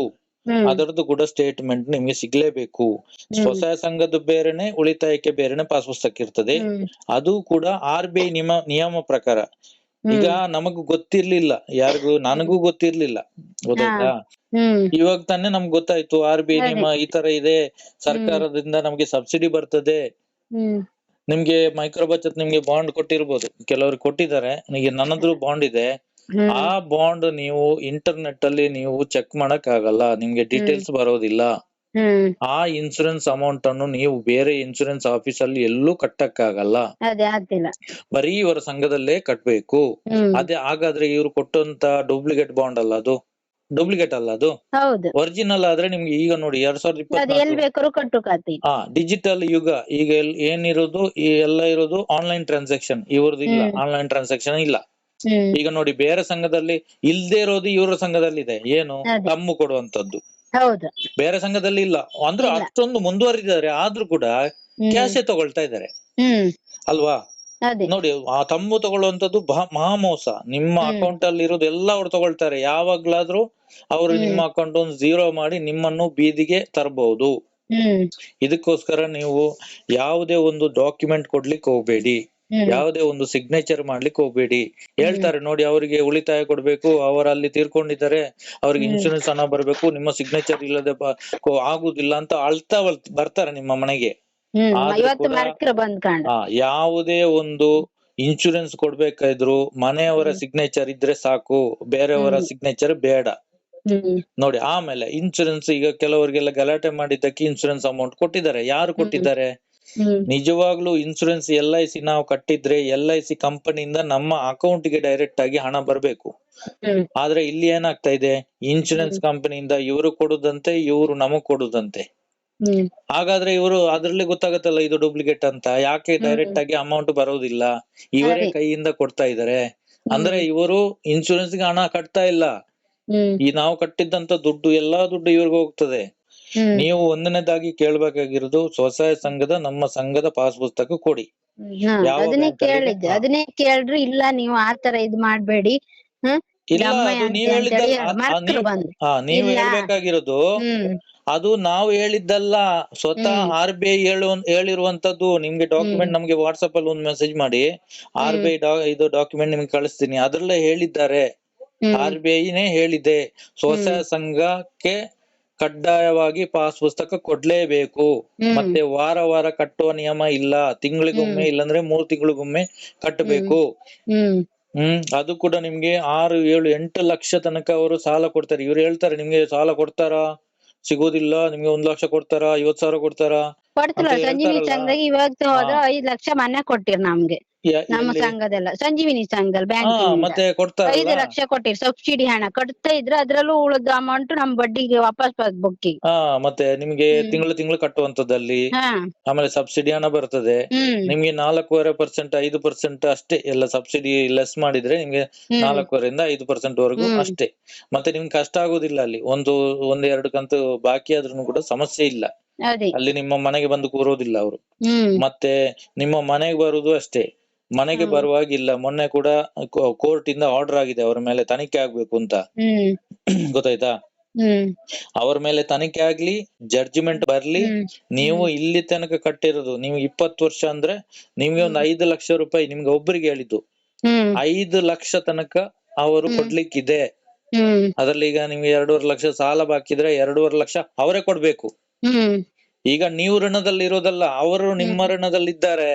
ಅದರದ್ದು ಕೂಡ ಸ್ಟೇಟ್ಮೆಂಟ್ ನಿಮ್ಗೆ ಸಿಗ್ಲೇಬೇಕು. ಸ್ವಸಹಾಯ ಸಂಘದ ಬೇರೆನೆ ಉಳಿತಾಯಕ್ಕೆ ಬೇರೆನೆ ಪಾಸ್ ಪುಸ್ತಕ ಇರ್ತದೆ. ಅದು ಕೂಡ ಆರ್ ಬಿ ಐ ನಿಯಮ ನಿಯಮ ಪ್ರಕಾರ. ಈಗ ನಮಗ್ ಗೊತ್ತಿರ್ಲಿಲ್ಲ ಯಾರಿಗೂ ನನಗೂ ಗೊತ್ತಿರ್ಲಿಲ್ಲ ಗೊತ್ತಾಯ್ತಾ? ಇವಾಗ ತಾನೇ ನಮ್ಗ್ ಗೊತ್ತಾಯ್ತು ಆರ್ ಬಿ ಐ ನಿಯಮ ಈ ತರ ಇದೆ ಸರ್ಕಾರದಿಂದ ನಮ್ಗೆ ಸಬ್ಸಿಡಿ ಬರ್ತದೆ. ನಿಮ್ಗೆ ಮೈಕ್ರೋ ಬಚತ್ ನಿಮ್ಗೆ ಬಾಂಡ್ ಕೊಟ್ಟಿರ್ಬೋದು ಕೆಲವರು ಕೊಟ್ಟಿದ್ದಾರೆ ನನ್ನದ್ರು ಬಾಂಡ್ ಇದೆ. ಆ ಬಾಂಡ್ ನೀವು ಇಂಟರ್ನೆಟ್ ಅಲ್ಲಿ ನೀವು ಚೆಕ್ ಮಾಡಕ್ ಆಗಲ್ಲ ನಿಮ್ಗೆ ಡೀಟೇಲ್ಸ್ ಬರೋದಿಲ್ಲ. ಆ ಇನ್ಸೂರೆನ್ಸ್ ಅಮೌಂಟ್ ಅನ್ನು ನೀವು ಬೇರೆ ಇನ್ಸೂರೆನ್ಸ್ ಆಫೀಸ್ ಅಲ್ಲಿ ಎಲ್ಲೂ ಕಟ್ಟಕ್ಕಾಗಲ್ಲ. ಬರೀ ಇವರ ಸಂಘದಲ್ಲೇ ಕಟ್ಟಬೇಕು ಅದೇ ಹಾಗಾದ್ರೆ ಇವ್ರು ಕೊಟ್ಟಂತ ಡೂಪ್ಲಿಕೇಟ್ ಬಾಂಡ್ ಅಲ್ಲ ಅದು? ಡೂಪ್ಲಿಕೇಟ್ ಅಲ್ಲ ಅದು? ಹೌದು. ಒರಿಜಿನಲ್ ಆದ್ರೆ ನಿಮ್ಗೆ ಈಗ ನೋಡಿ ಎರಡ್ ಸಾವಿರದ ಇಪ್ಪತ್ತು ಇಪ್ಪತ್ನಾಲ್ಕು ಹಾ ಡಿಜಿಟಲ್ ಯುಗ. ಈಗ ಏನಿರೋದು ಈ ಎಲ್ಲ ಇರೋದು ಆನ್ಲೈನ್ ಟ್ರಾನ್ಸಾಕ್ಷನ್ ಇವ್ರದ್ದು ಇಲ್ಲ. ಆನ್ಲೈನ್ ಟ್ರಾನ್ಸಾಕ್ಷನ್ ಇಲ್ಲ. ಈಗ ನೋಡಿ ಬೇರೆ ಸಂಘದಲ್ಲಿ ಇಲ್ದೇ ಇರೋದು ಇವರ ಸಂಘದಲ್ಲಿ ಇದೆ ಏನು ತಮ್ಮು ಕೊಡುವಂತದ್ದು ಹೌದು. ಬೇರೆ ಸಂಘದಲ್ಲಿ ಇಲ್ಲ. ಅಂದ್ರೆ. ಅಷ್ಟೊಂದು ಮುಂದುವರಿದಿದ್ದಾರೆ. ಆದ್ರೂ ಕೂಡ ಕ್ಯಾಸೆ ಕ್ಯಾಶೇ ತಗೊಳ್ತಾ ಇದ್ದಾರೆ. ಹ್ಮ್. ಅಲ್ವಾ? ಅದೇ. ನೋಡಿ ಆ ತಮ್ಮು ತಗೊಳ್ಳುವಂತದ್ದು ಬಹ- ಮಹಾಮೋಸ. ನಿಮ್ಮ. ಅಕೌಂಟ್ ಅಲ್ಲಿ ಇರೋದು ಎಲ್ಲ ಅವ್ರು ತಗೊಳ್ತಾರೆ. ಯಾವಾಗ್ಲಾದ್ರೂ ಅವರು ನಿಮ್ಮ ಅಕೌಂಟ್ ಒಂದು ಝೀರೋ ಮಾಡಿ ನಿಮ್ಮನ್ನು ಬೀದಿಗೆ ತರಬಹುದು ಇದಕ್ಕೋಸ್ಕರ ನೀವು ಯಾವುದೇ ಒಂದು ಡಾಕ್ಯುಮೆಂಟ್ ಕೊಡ್ಲಿಕ್ಕೆ ಹೋಗ್ಬೇಡಿ. ಯಾವುದೇ ಒಂದು ಸಿಗ್ನೇಚರ್ ಮಾಡ್ಲಿಕ್ಕೆ ಹೋಗ್ಬೇಡಿ. ಹೇಳ್ತಾರೆ ನೋಡಿ ಅವರಿಗೆ ಉಳಿತಾಯ ಕೊಡ್ಬೇಕು ಅವರ ಅಲ್ಲಿ ತೀರ್ಕೊಂಡಿದ್ದಾರೆ ಅವ್ರಿಗೆ. ಇನ್ಶೂರೆನ್ಸ್ ಹಣ ಬರ್ಬೇಕು ನಿಮ್ಮ ಸಿಗ್ನೇಚರ್ ಇಲ್ಲದೆ ಆಗುದಿಲ್ಲ ಅಂತ ಅಳ್ತಾ ಬರ್ತಾರೆ ನಿಮ್ಮ ಮನೆಗೆ. ಯಾವುದೇ ಒಂದು ಇನ್ಶೂರೆನ್ಸ್ ಕೊಡ್ಬೇಕಾದ್ರು ಮನೆಯವರ ಸಿಗ್ನೇಚರ್ ಇದ್ರೆ ಸಾಕು ಬೇರೆಯವರ ಸಿಗ್ನೇಚರ್ ಬೇಡ. ನೋಡಿ ಆಮೇಲೆ ಇನ್ಶೂರೆನ್ಸ್ ಈಗ ಕೆಲವರಿಗೆಲ್ಲ ಗಲಾಟೆ ಮಾಡಿದ್ದಕ್ಕೆ ಇನ್ಶೂರೆನ್ಸ್ ಅಮೌಂಟ್ ಕೊಟ್ಟಿದ್ದಾರೆ. ಯಾರು ಕೊಟ್ಟಿದ್ದಾರೆ? ನಿಜವಾಗ್ಲೂ ಇನ್ಸೂರೆನ್ಸ್ ಎಲ್ ಐ ಸಿ ನಾವು ಕಟ್ಟಿದ್ರೆ ಎಲ್ ಐ ಸಿ ಕಂಪನಿಯಿಂದ ನಮ್ಮ ಅಕೌಂಟ್ಗೆ ಡೈರೆಕ್ಟ್ ಆಗಿ ಹಣ ಬರ್ಬೇಕು. ಆದ್ರೆ ಇಲ್ಲಿ ಏನಾಗ್ತಾ ಇದೆ? ಇನ್ಶೂರೆನ್ಸ್ ಕಂಪನಿಯಿಂದ ಇವರು ಕೊಡುದಂತೆ ಇವರು ನಮಗ್ ಕೊಡುದಂತೆ. ಹಾಗಾದ್ರೆ ಇವರು ಅದ್ರಲ್ಲಿ ಗೊತ್ತಾಗತ್ತಲ್ಲ ಇದು ಡೂಪ್ಲಿಕೇಟ್ ಅಂತ? ಯಾಕೆ ಡೈರೆಕ್ಟ್ ಆಗಿ ಅಮೌಂಟ್ ಬರೋದಿಲ್ಲ? ಇವರೇ ಕೈಯಿಂದ ಕೊಡ್ತಾ ಇದಾರೆ. ಅಂದ್ರೆ ಇವರು ಇನ್ಶೂರೆನ್ಸ್ಗೆ ಹಣ ಕಟ್ತಾ ಇಲ್ಲ. ಈ ನಾವು ಕಟ್ಟಿದ್ದಂತ ದುಡ್ಡು ಎಲ್ಲಾ ದುಡ್ಡು ಇವ್ರಿಗೆ ಹೋಗ್ತದೆ. ನೀವು ಒಂದನೇದಾಗಿ ಕೇಳ್ಬೇಕಾಗಿರೋದು ಸ್ವಸಹಾಯ ಸಂಘದ ನಮ್ಮ ಸಂಘದ ಪಾಸ್ ಪುಸ್ತಕ ಕೊಡಿ ಯಾವ ಅದನ್ನೇ? ಕೇಳಿದ್ದು. ಕೇಳ್ರು ಇಲ್ಲ ನೀವು ಆತರ ಇದ್ ಮಾಡ್ಬೇಡಿ. ಹ್ಮ್? ಇಲ್ಲ ಅಮ್ಮಯ್ಯ ಅದು ಅಂತ ನೀವ್ ಹೇಳಿದ್ದಲ್ಲ ಅಂತೇಳಿ ಆ- ಆ ಮರ್ಕ್ರು ಬಂದ್ರು. ಹಾ ನೀವ್ ಇಲ್ಲ. ಹೇಳ್ಬೇಕಾಗಿರೋದು ಹ್ಮ್. ಅದು ನಾವು ಹೇಳಿದ್ದಲ್ಲ ಸ್ವತಃ ಹ್ಮ್. ಆರ್ ಬಿ ಐ ಹೇಳು ಹೇಳಿರುವಂತದ್ದು ನಿಮ್ಗೆ ಡಾಕ್ಯುಮೆಂಟ್ ನಮ್ಗೆ ವಾಟ್ಸ್ಆಪ್ ಅಲ್ಲಿ ಒಂದು ಮೆಸೇಜ್ ಮಾಡಿ ಆರ್ ಬಿ ಐ ಇದು ಡಾಕ್ಯುಮೆಂಟ್ ನಿಮ್ಗೆ ಕಳಿಸ್ತೀನಿ. ಅದ್ರಲ್ಲೇ ಹೇಳಿದ್ದಾರೆ. ಹ್ಮ್. ಆರ್ ಬಿ ಐನೇ ಹೇಳಿದೆ ಸ್ವಸಹಾಯ ಸಂಘಕ್ಕೆ ಕಡ್ಡಾಯವಾಗಿ ಪಾಸ್ ಪುಸ್ತಕ ಕೊಡ್ಲೇಬೇಕು. ಮತ್ತೆ ವಾರ ವಾರ ಕಟ್ಟುವ ನಿಯಮ ಇಲ್ಲ. ತಿಂಗಳಿಗೊಮ್ಮೆ ಇಲ್ಲಾಂದ್ರೆ ಮೂರ್ ತಿಂಗಳಿಗೊಮ್ಮೆ ಕಟ್ಟಬೇಕು. ಹ್ಮ್. ಹ್ಮ್. ಅದು ಕೂಡ ನಿಮ್ಗೆ ಆರು ಏಳು ಎಂಟು ಲಕ್ಷ ತನಕ ಅವರು ಸಾಲ ಕೊಡ್ತಾರೆ. ಇವ್ರು ಹೇಳ್ತಾರೆ ನಿಮ್ಗೆ ಸಾಲ ಕೊಡ್ತಾರಾ? ಸಿಗೋದಿಲ್ಲ. ನಿಮ್ಗೆ ಒಂದ್ ಲಕ್ಷ ಕೊಡ್ತಾರಾ? ಐವತ್ ಸಾವಿರ ಕೊಡ್ತಾರಾ? ಕೊಡ್ತಿಲ್ಲ ಸಂಜೀವಿನಿ. ಸಂಘದಾಗ ಇವಾಗ ಹೋದ್ರ ಐದ್ ಲಕ್ಷ ಮನೆ ಕೊಟ್ಟಿರ್ ನಮ್ಗೆ. ನಮ್ಮ ಸಂಘದಲ್ಲ. ಸಂಜೀವಿನಿ ಸಂಘದಲ್ಲಿ ಬ್ಯಾಂಕ್ ಐದು ಲಕ್ಷ ಕೊಟ್ಟಿರ್ ಸಬ್ಸಿಡಿ ಹಣ. ಕಟ್ತಾ ಇದ್ರೆ ಅದ್ರಲ್ಲೂ ಉಳಿದ ಅಮೌಂಟ್ ನಮ್ ಬಡ್ಡಿಗೆ ವಾಪಸ್ ಬುಕ್ಕಿಗೆ ಮತ್ತೆ ನಿಮ್ಗೆ. ತಿಂಗಳು ತಿಂಗಳು ಕಟ್ಟುವಂತದ್ದಲ್ಲಿ ಆಮೇಲೆ ಸಬ್ಸಿಡಿ ಹಣ ಬರ್ತದೆ. ನಿಮ್ಗೆ ನಾಲ್ಕೂವರೆ ಪರ್ಸೆಂಟ್ ಐದು ಪರ್ಸೆಂಟ್ ಅಷ್ಟೇ ಎಲ್ಲ ಸಬ್ಸಿಡಿ ಲೆಸ್ ಮಾಡಿದ್ರೆ ನಿಮ್ಗೆ. ನಾಲ್ಕೂವರೆಯಿಂದ ಐದು ಪರ್ಸೆಂಟ್ ವರೆಗೂ. ಅಷ್ಟೇ. ಮತ್ತೆ ನಿಮ್ಗೆ ಕಷ್ಟ ಆಗೋದಿಲ್ಲ ಅಲ್ಲಿ. ಒಂದು ಒಂದೆರಡು ಕಂತು ಬಾಕಿ ಆದ್ರೂ ಕೂಡ ಸಮಸ್ಯೆ ಇಲ್ಲ. ಅಲ್ಲಿ ನಿಮ್ಮ ಮನೆಗೆ ಬಂದು ಕೂರೋದಿಲ್ಲ ಅವರು. ಮತ್ತೆ ನಿಮ್ಮ ಮನೆಗೆ ಬರುದು ಅಷ್ಟೇ. ಮನೆಗೆ. ಬರುವಾಗಿಲ್ಲ. ಮೊನ್ನೆ ಕೂಡ ಕೋರ್ಟ್ ಇಂದ ಆರ್ಡರ್ ಆಗಿದೆ. ಅವರ ಮೇಲೆ ತನಿಖೆ ಆಗ್ಬೇಕು ಅಂತ. ಗೊತ್ತಾಯ್ತಾ? ಅವ್ರ ಮೇಲೆ ತನಿಖೆ ಆಗ್ಲಿ ಜಡ್ಜ್ಮೆಂಟ್ ಬರ್ಲಿ ನೀವು ಇಲ್ಲಿ ತನಕ ಕಟ್ಟಿರೋದು. ನೀವು ಇಪ್ಪತ್ತು ವರ್ಷ ಅಂದ್ರೆ ನಿಮ್ಗೆ ಒಂದು ಐದು ಲಕ್ಷ ರೂಪಾಯಿ ನಿಮ್ಗೆ ಒಬ್ಬರಿಗೆ ಹೇಳಿದ್ದು. ಐದು ಲಕ್ಷ ತನಕ ಅವರು. ಕೊಡ್ಲಿಕ್ಕಿದೆ. ಅದ್ರಲ್ಲಿ ಈಗ ನಿಮ್ಗೆ ಎರಡೂವರೆ ಲಕ್ಷ ಸಾಲ ಬಾಕಿ ಇದ್ರೆ ಎರಡೂವರೆ ಲಕ್ಷ ಅವರೇ ಕೊಡ್ಬೇಕು. ಹ್ಮ್. ಈಗ ನೀವು ಋಣದಲ್ಲಿ ಇರೋದಲ್ಲ ಅವರು ನಿಮ್ಮ ಋಣದಲ್ಲಿದ್ದಾರೆ.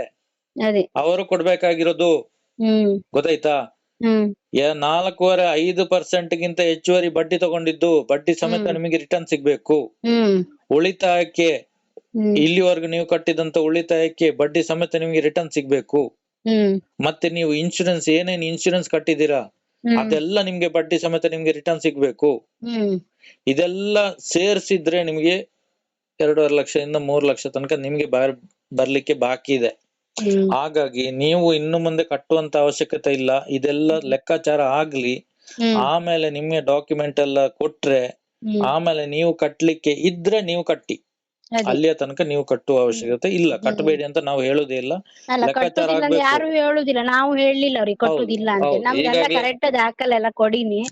ಅದೇ. ಅವರು ಕೊಡ್ಬೇಕಾಗಿರೋದು. ಹ್ಮ್. ಗೊತ್ತಾಯ್ತಾ? ಹ್ಮ್. ಯ- ನಾಲ್ಕೂವರೆ ಐದು ಪರ್ಸೆಂಟ್ ಗಿಂತ ಹೆಚ್ಚುವರಿ ಬಡ್ಡಿ ತಗೊಂಡಿದ್ದು ಬಡ್ಡಿ ಸಮೇತ ಹ್ಮ್. ನಿಮಗೆ ರಿಟರ್ನ್ ಸಿಗ್ಬೇಕು. ಹ್ಮ್. ಉಳಿತಾಯಕ್ಕೆ ಹ್ಮ್. ಇಲ್ಲಿವರೆಗೂ ನೀವು ಕಟ್ಟಿದಂತ ಉಳಿತಾಯಕ್ಕೆ ಬಡ್ಡಿ ಸಮೇತ ನಿಮಗೆ ರಿಟರ್ನ್ ಸಿಗ್ಬೇಕು. ಹ್ಮ್. ಮತ್ತೆ ನೀವು ಇನ್ಶೂರೆನ್ಸ್ ಏನೇನ್ ಇನ್ಶೂರೆನ್ಸ್ ಕಟ್ಟಿದೀರಾ ಹ್ಮ್. ಅದೆಲ್ಲ ನಿಮ್ಗೆ ಬಡ್ಡಿ ಸಮೇತ ನಿಮ್ಗೆ ರಿಟರ್ನ್ ಸಿಗ್ಬೇಕು. ಹ್ಮ್. ಇದೆಲ್ಲ ಸೇರ್ಸಿದ್ರೆ ನಿಮ್ಗೆ ಎರಡೂವರೆ ಲಕ್ಷದಿಂದ ಮೂರು ಲಕ್ಷ ತನಕ ನಿಮ್ಗೆ ಬರ್ ಬರ್ಲಿಕ್ಕೆ ಬಾಕಿ ಇದೆ. ಹಾಗಾಗಿ ನೀವು ಇನ್ನು ಮುಂದೆ ಕಟ್ಟುವಂತ ಅವಶ್ಯಕತೆ ಇಲ್ಲ. ಇದೆಲ್ಲ ಲೆಕ್ಕಾಚಾರ ಆಗ್ಲಿ ಆಮೇಲೆ ನಿಮ್ಗೆ ಡಾಕ್ಯುಮೆಂಟ್ ಎಲ್ಲ ಕೊಟ್ರೆ ಆಮೇಲೆ ನೀವು ಕಟ್ಲಿಕ್ಕೆ ಇದ್ರೆ ನೀವು ಕಟ್ಟಿ. ಅಲ್ಲಿಯ ತನಕ ನೀವು ಕಟ್ಟುವ ಅವಶ್ಯಕತೆ ಇಲ್ಲ. ಕಟ್ಟಬೇಡಿ ಅಂತ ನಾವು ಹೇಳುದೇ ಇಲ್ಲ. ಲೆಕ್ಕಾಚಾರ ಯಾರು ಹೇಳುದಿಲ್ಲ. ನಾವು ಹೇಳಲಿಲ್ಲ ಅವ್ರಿಗೆ ಕಟ್ಟುದಿಲ್ಲ ಅಂತ. ನಮ್ಗೆಲ್ಲ ಕರೆಕ್ಟ್ ದಾಖಲೆ ಎಲ್ಲ ಕೊಡಿನಿ.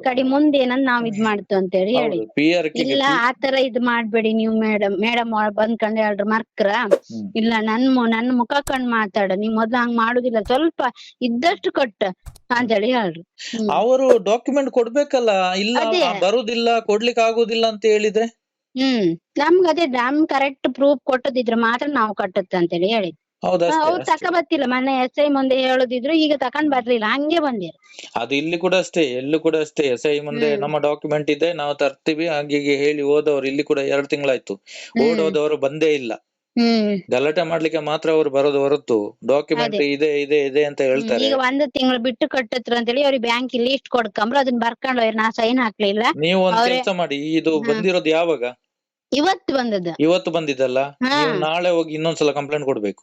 ಕಡಿ ಮುಂದೆ ಏನಂದ್ ನಾವ್ ಇದ್ ಮಾಡ್ತು ಅಂತ ಹೇಳಿ. ಹೇಳಿ ಪಿ ಆರ್ ಇಲ್ಲ ಆತರ ಇದ್ ಮಾಡ್ಬೇಡಿ ನೀವು ಮೇಡಮ್. ಮೇಡಮ್ ಬಂದ್ಕಂಡ್ ಹೇಳ್ರಿ ಮರ್ಕ್ರ? ಇಲ್ಲಾ ನನ್ ಮು- ನನ್ ಮುಖ ಕಂಡ್ ಮಾತಾಡ. ನೀವ್ ಮೊದ್ಲು ಹಂಗ್ ಮಾಡುದಿಲ್ಲ. ಸ್ವಲ್ಪ ಇದ್ದಷ್ಟು ಕೊಟ್ಟ ಅಂತೇಳಿ ಹೇಳ್ರಿ. ಹ್ಮ್. ಅವರು ಡಾಕ್ಯುಮೆಂಟ್ ಕೊಡ್ಬೇಕಲ್ಲ? ಇಲ್ಲ ಬರುದಿಲ್ಲಾ ಕೊಡಲಿಕ್ಕೆ ಬರುದಿಲ್ಲ ಕೊಡ್ಲಿಕ್ಕೆ ಆಗುದಿಲ್ಲ ಅಂತ ಹೇಳಿದ್ರೆ? ಹ್ಮ್. ನಮ್ಗ ಅದೇ ನಮ್ ಕರೆಕ್ಟ್ ಪ್ರೂಫ್ ಕೊಟ್ಟದಿದ್ರೆ ಮಾತ್ರ ನಾವು ಕಟ್ಟುತ್ತೆ ಅಂತೇಳಿ ಹೇಳಿ ಹೌದು ಅವ್ರು ತಕ ಬರ್ತಿಲ್ಲ ಮೊನ್ನೆ ಎಸ್ ಐ ಮುಂದೆ ಹೇಳುದಿದ್ರು ಈಗ ತಕೊಂಡ್ ಬರ್ಲಿಲ್ಲ. ಹಂಗೆ ಬಂದಿರು ಅದು ಇಲ್ಲಿ ಕೂಡ ಅಷ್ಟೇ ಎಲ್ಲೂ ಕೂಡ ಅಷ್ಟೇ. ಎಸ್ ಐ ಮುಂದೆ ನಮ್ಮ ಡಾಕ್ಯುಮೆಂಟ್ ಇದೆ ನಾವು ತರ್ತೀವಿ. ಹಾಗೆ ಹೀಗೆ ಹೇಳಿ ಹೋದವರು ಇಲ್ಲಿ ಕೂಡ ಎರಡು ತಿಂಗಳಾಯ್ತು. ಓಡೋದವರು ಬಂದೇ ಇಲ್ಲ. ಗಲಾಟೆ ಮಾಡ್ಲಿಕ್ಕೆ ಮಾತ್ರ ಅವ್ರು ಬರೋದು ಹೊರತು. ಡಾಕ್ಯುಮೆಂಟ್ ಇದೆ ಇದೆ ಇದೆ ಅಂತ ಹೇಳ್ತಾರೆ. ಈಗ ಒಂದ್ ತಿಂಗಳು ಬಿಟ್ಟು ಕಟ್ಟತ್ರ ಅಂತ ಹೇಳಿ ಅವ್ರಿಗೆ ಬ್ಯಾಂಕ್ ಲಿಸ್ಟ್ ಕೊಡ್ಕಂಬ್ರು. ಅದನ್ನ ಬರ್ಕೊಂಡು ಹೋಯ್ರು ನಾ ಸೈನ್ ಹಾಕ್ಲಿಲ್ಲ. ನೀವು ಒಂದ್ ಕೆಲಸ ಮಾಡಿ ಇದು ಬಂದಿರೋದು ಯಾವಾಗ? ಇವತ್ತು ಬಂದದ್ದು. ಇವತ್ತು ಬಂದಿದ್ದಲ್ಲ? ನಾಳೆ ಹೋಗಿ ಇನ್ನೊಂದ್ಸಲ ಕಂಪ್ಲೇಂಟ್ ಕೊಡ್ಬೇಕು.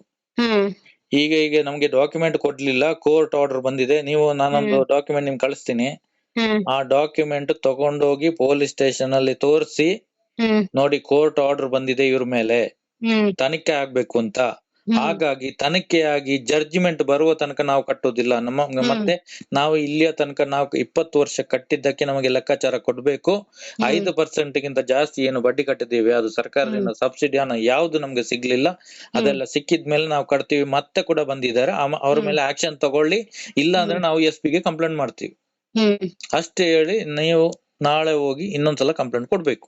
ಈಗ ಈಗ ನಮ್ಗೆ ಡಾಕ್ಯುಮೆಂಟ್ ಕೊಡ್ಲಿಲ್ಲ ಕೋರ್ಟ್ ಆರ್ಡರ್ ಬಂದಿದೆ. ನೀವು ನಾನೊಂದು ಡಾಕ್ಯುಮೆಂಟ್ ನಿಮ್ಗೆ ಕಳಿಸ್ತೀನಿ. ಆ ಡಾಕ್ಯುಮೆಂಟ್ ತಗೊಂಡೋಗಿ ಪೊಲೀಸ್ ಸ್ಟೇಷನ್ ಅಲ್ಲಿ ತೋರಿಸಿ ನೋಡಿ ಕೋರ್ಟ್ ಆರ್ಡರ್ ಬಂದಿದೆ ಇವ್ರ ಮೇಲೆ. ತನಿಖೆ ಆಗ್ಬೇಕು ಅಂತ. ಹಾಗಾಗಿ ತನಿಖೆಯಾಗಿ ಜಡ್ಜ್ಮೆಂಟ್ ಬರುವ ತನಕ ನಾವು ಕಟ್ಟೋದಿಲ್ಲ ನಮ್ಮ ಮತ್ತೆ ನಾವು ಇಲ್ಲಿಯ ತನಕ ನಾವು ಇಪ್ಪತ್ತು ವರ್ಷ ಕಟ್ಟಿದ್ದಕ್ಕೆ ನಮಗೆ ಲೆಕ್ಕಾಚಾರ ಕೊಡ್ಬೇಕು. ಐದು ಪರ್ಸೆಂಟ್ ಗಿಂತ ಜಾಸ್ತಿ ಏನು ಬಡ್ಡಿ ಕಟ್ಟಿದ್ದೀವಿ. ಅದು ಸರ್ಕಾರದಿಂದ ಸಬ್ಸಿಡಿ ಹಣ ಯಾವ್ದು ನಮ್ಗೆ ಸಿಗ್ಲಿಲ್ಲ. ಅದೆಲ್ಲ ಸಿಕ್ಕಿದ್ಮೇಲೆ ನಾವು ಕಟ್ತೀವಿ. ಮತ್ತೆ ಕೂಡ ಬಂದಿದ್ದಾರೆ. ಅವ್ರ ಮೇಲೆ ಆಕ್ಷನ್ ತಗೊಳ್ಳಿ. ಇಲ್ಲ ಅಂದ್ರೆ ನಾವು ಎಸ್ಗೆ ಕಂಪ್ಲೇಂಟ್ ಮಾಡ್ತೀವಿ. ಅಷ್ಟೇ ಹೇಳಿ ನೀವು ನಾಳೆ ಹೋಗಿ ಇನ್ನೊಂದ್ಸಲ ಕಂಪ್ಲೇಂಟ್ ಕೊಡ್ಬೇಕು.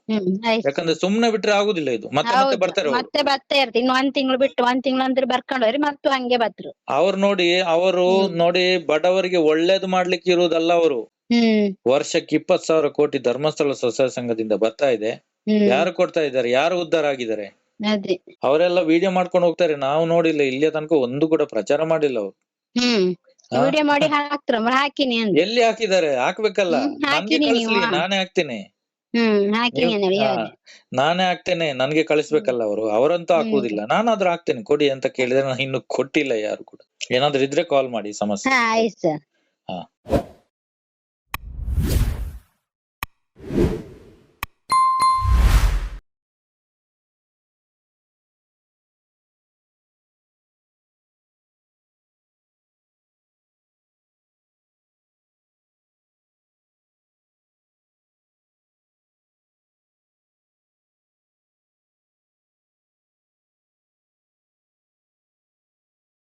ಯಾಕಂದ್ರೆ ಸುಮ್ನೆ ಬಿಟ್ರೆ ಆಗುದಿಲ್ಲ ಇದು. ಮತ್ತೆ ಮತ್ತೆ ಬರ್ತಾರೆ ಅವ್ರು. ಮತ್ತೆ ಬರ್ತಾ ಇರ್ತಿ ಇನ್ನು ಒಂದ್ ತಿಂಗಳು ಬಿಟ್ಟು ಒಂದ್ ತಿಂಗಳು ಅಂದ್ರೆ ಬರ್ಕೊಂಡು ಹೋಗ್ರಿ ಮತ್ತು ಹಂಗೆ ಬತ್ರು ಅವ್ರು ನೋಡಿ ಅವರು ನೋಡಿ ಬಡವರಿಗೆ ಒಳ್ಳೇದು ಮಾಡ್ಲಿಕ್ಕೆ ಇರುವುದಲ್ಲ ಅವರು. ವರ್ಷಕ್ಕೆ ಇಪ್ಪತ್ ಸಾವಿರ ಕೋಟಿ ಧರ್ಮಸ್ಥಳ ಸ್ವಸಹಾಯ ಸಂಘದಿಂದ ಬರ್ತಾ ಇದೆ. ಯಾರು ಕೊಡ್ತಾ ಇದ್ದಾರೆ? ಯಾರು ಉದ್ದಾರ ಆಗಿದ್ದಾರೆ? ಅವರೆಲ್ಲ ವಿಡಿಯೋ ಮಾಡ್ಕೊಂಡು ಹೋಗ್ತಾರೆ. ನಾವು ನೋಡಿಲ್ಲ ಇಲ್ಲಿಯ ತನಕ ಒಂದು ಕೂಡ ಪ್ರಚಾರ ಮಾಡಿಲ್ಲ ಅವ್ರು? ವಿಡಿಯೋ ಮಾಡಿ ಹಾಕ್ತ್ರ ಹಾಕಿನಿ ಅಂತ ಎಲ್ಲಿ ಹಾಕಿದ್ದಾರೆ ಹಾಕ್ಬೇಕಲ್ಲ. ನನ್ಗೆ ಕಳಿಸ್ಲಿ ನಾನೇ ಹಾಕ್ತೇನೆ. ನಾನೇ ಹಾಕ್ತೇನೆ ನನ್ಗೆ ಕಳಿಸ್ಬೇಕಲ್ಲ ಅವರು. ಅವರಂತೂ ಹಾಕುವುದಿಲ್ಲ ನಾನಾದ್ರೂ ಹಾಕ್ತೇನೆ ಕೊಡಿ ಅಂತ ಕೇಳಿದ್ರೆ ನಾನು ಇನ್ನು ಕೊಟ್ಟಿಲ್ಲ ಯಾರು ಕೂಡ. ಏನಾದ್ರೂ ಇದ್ರೆ ಕಾಲ್ ಮಾಡಿ ಸಮಸ್ಯೆ. ಹಾ.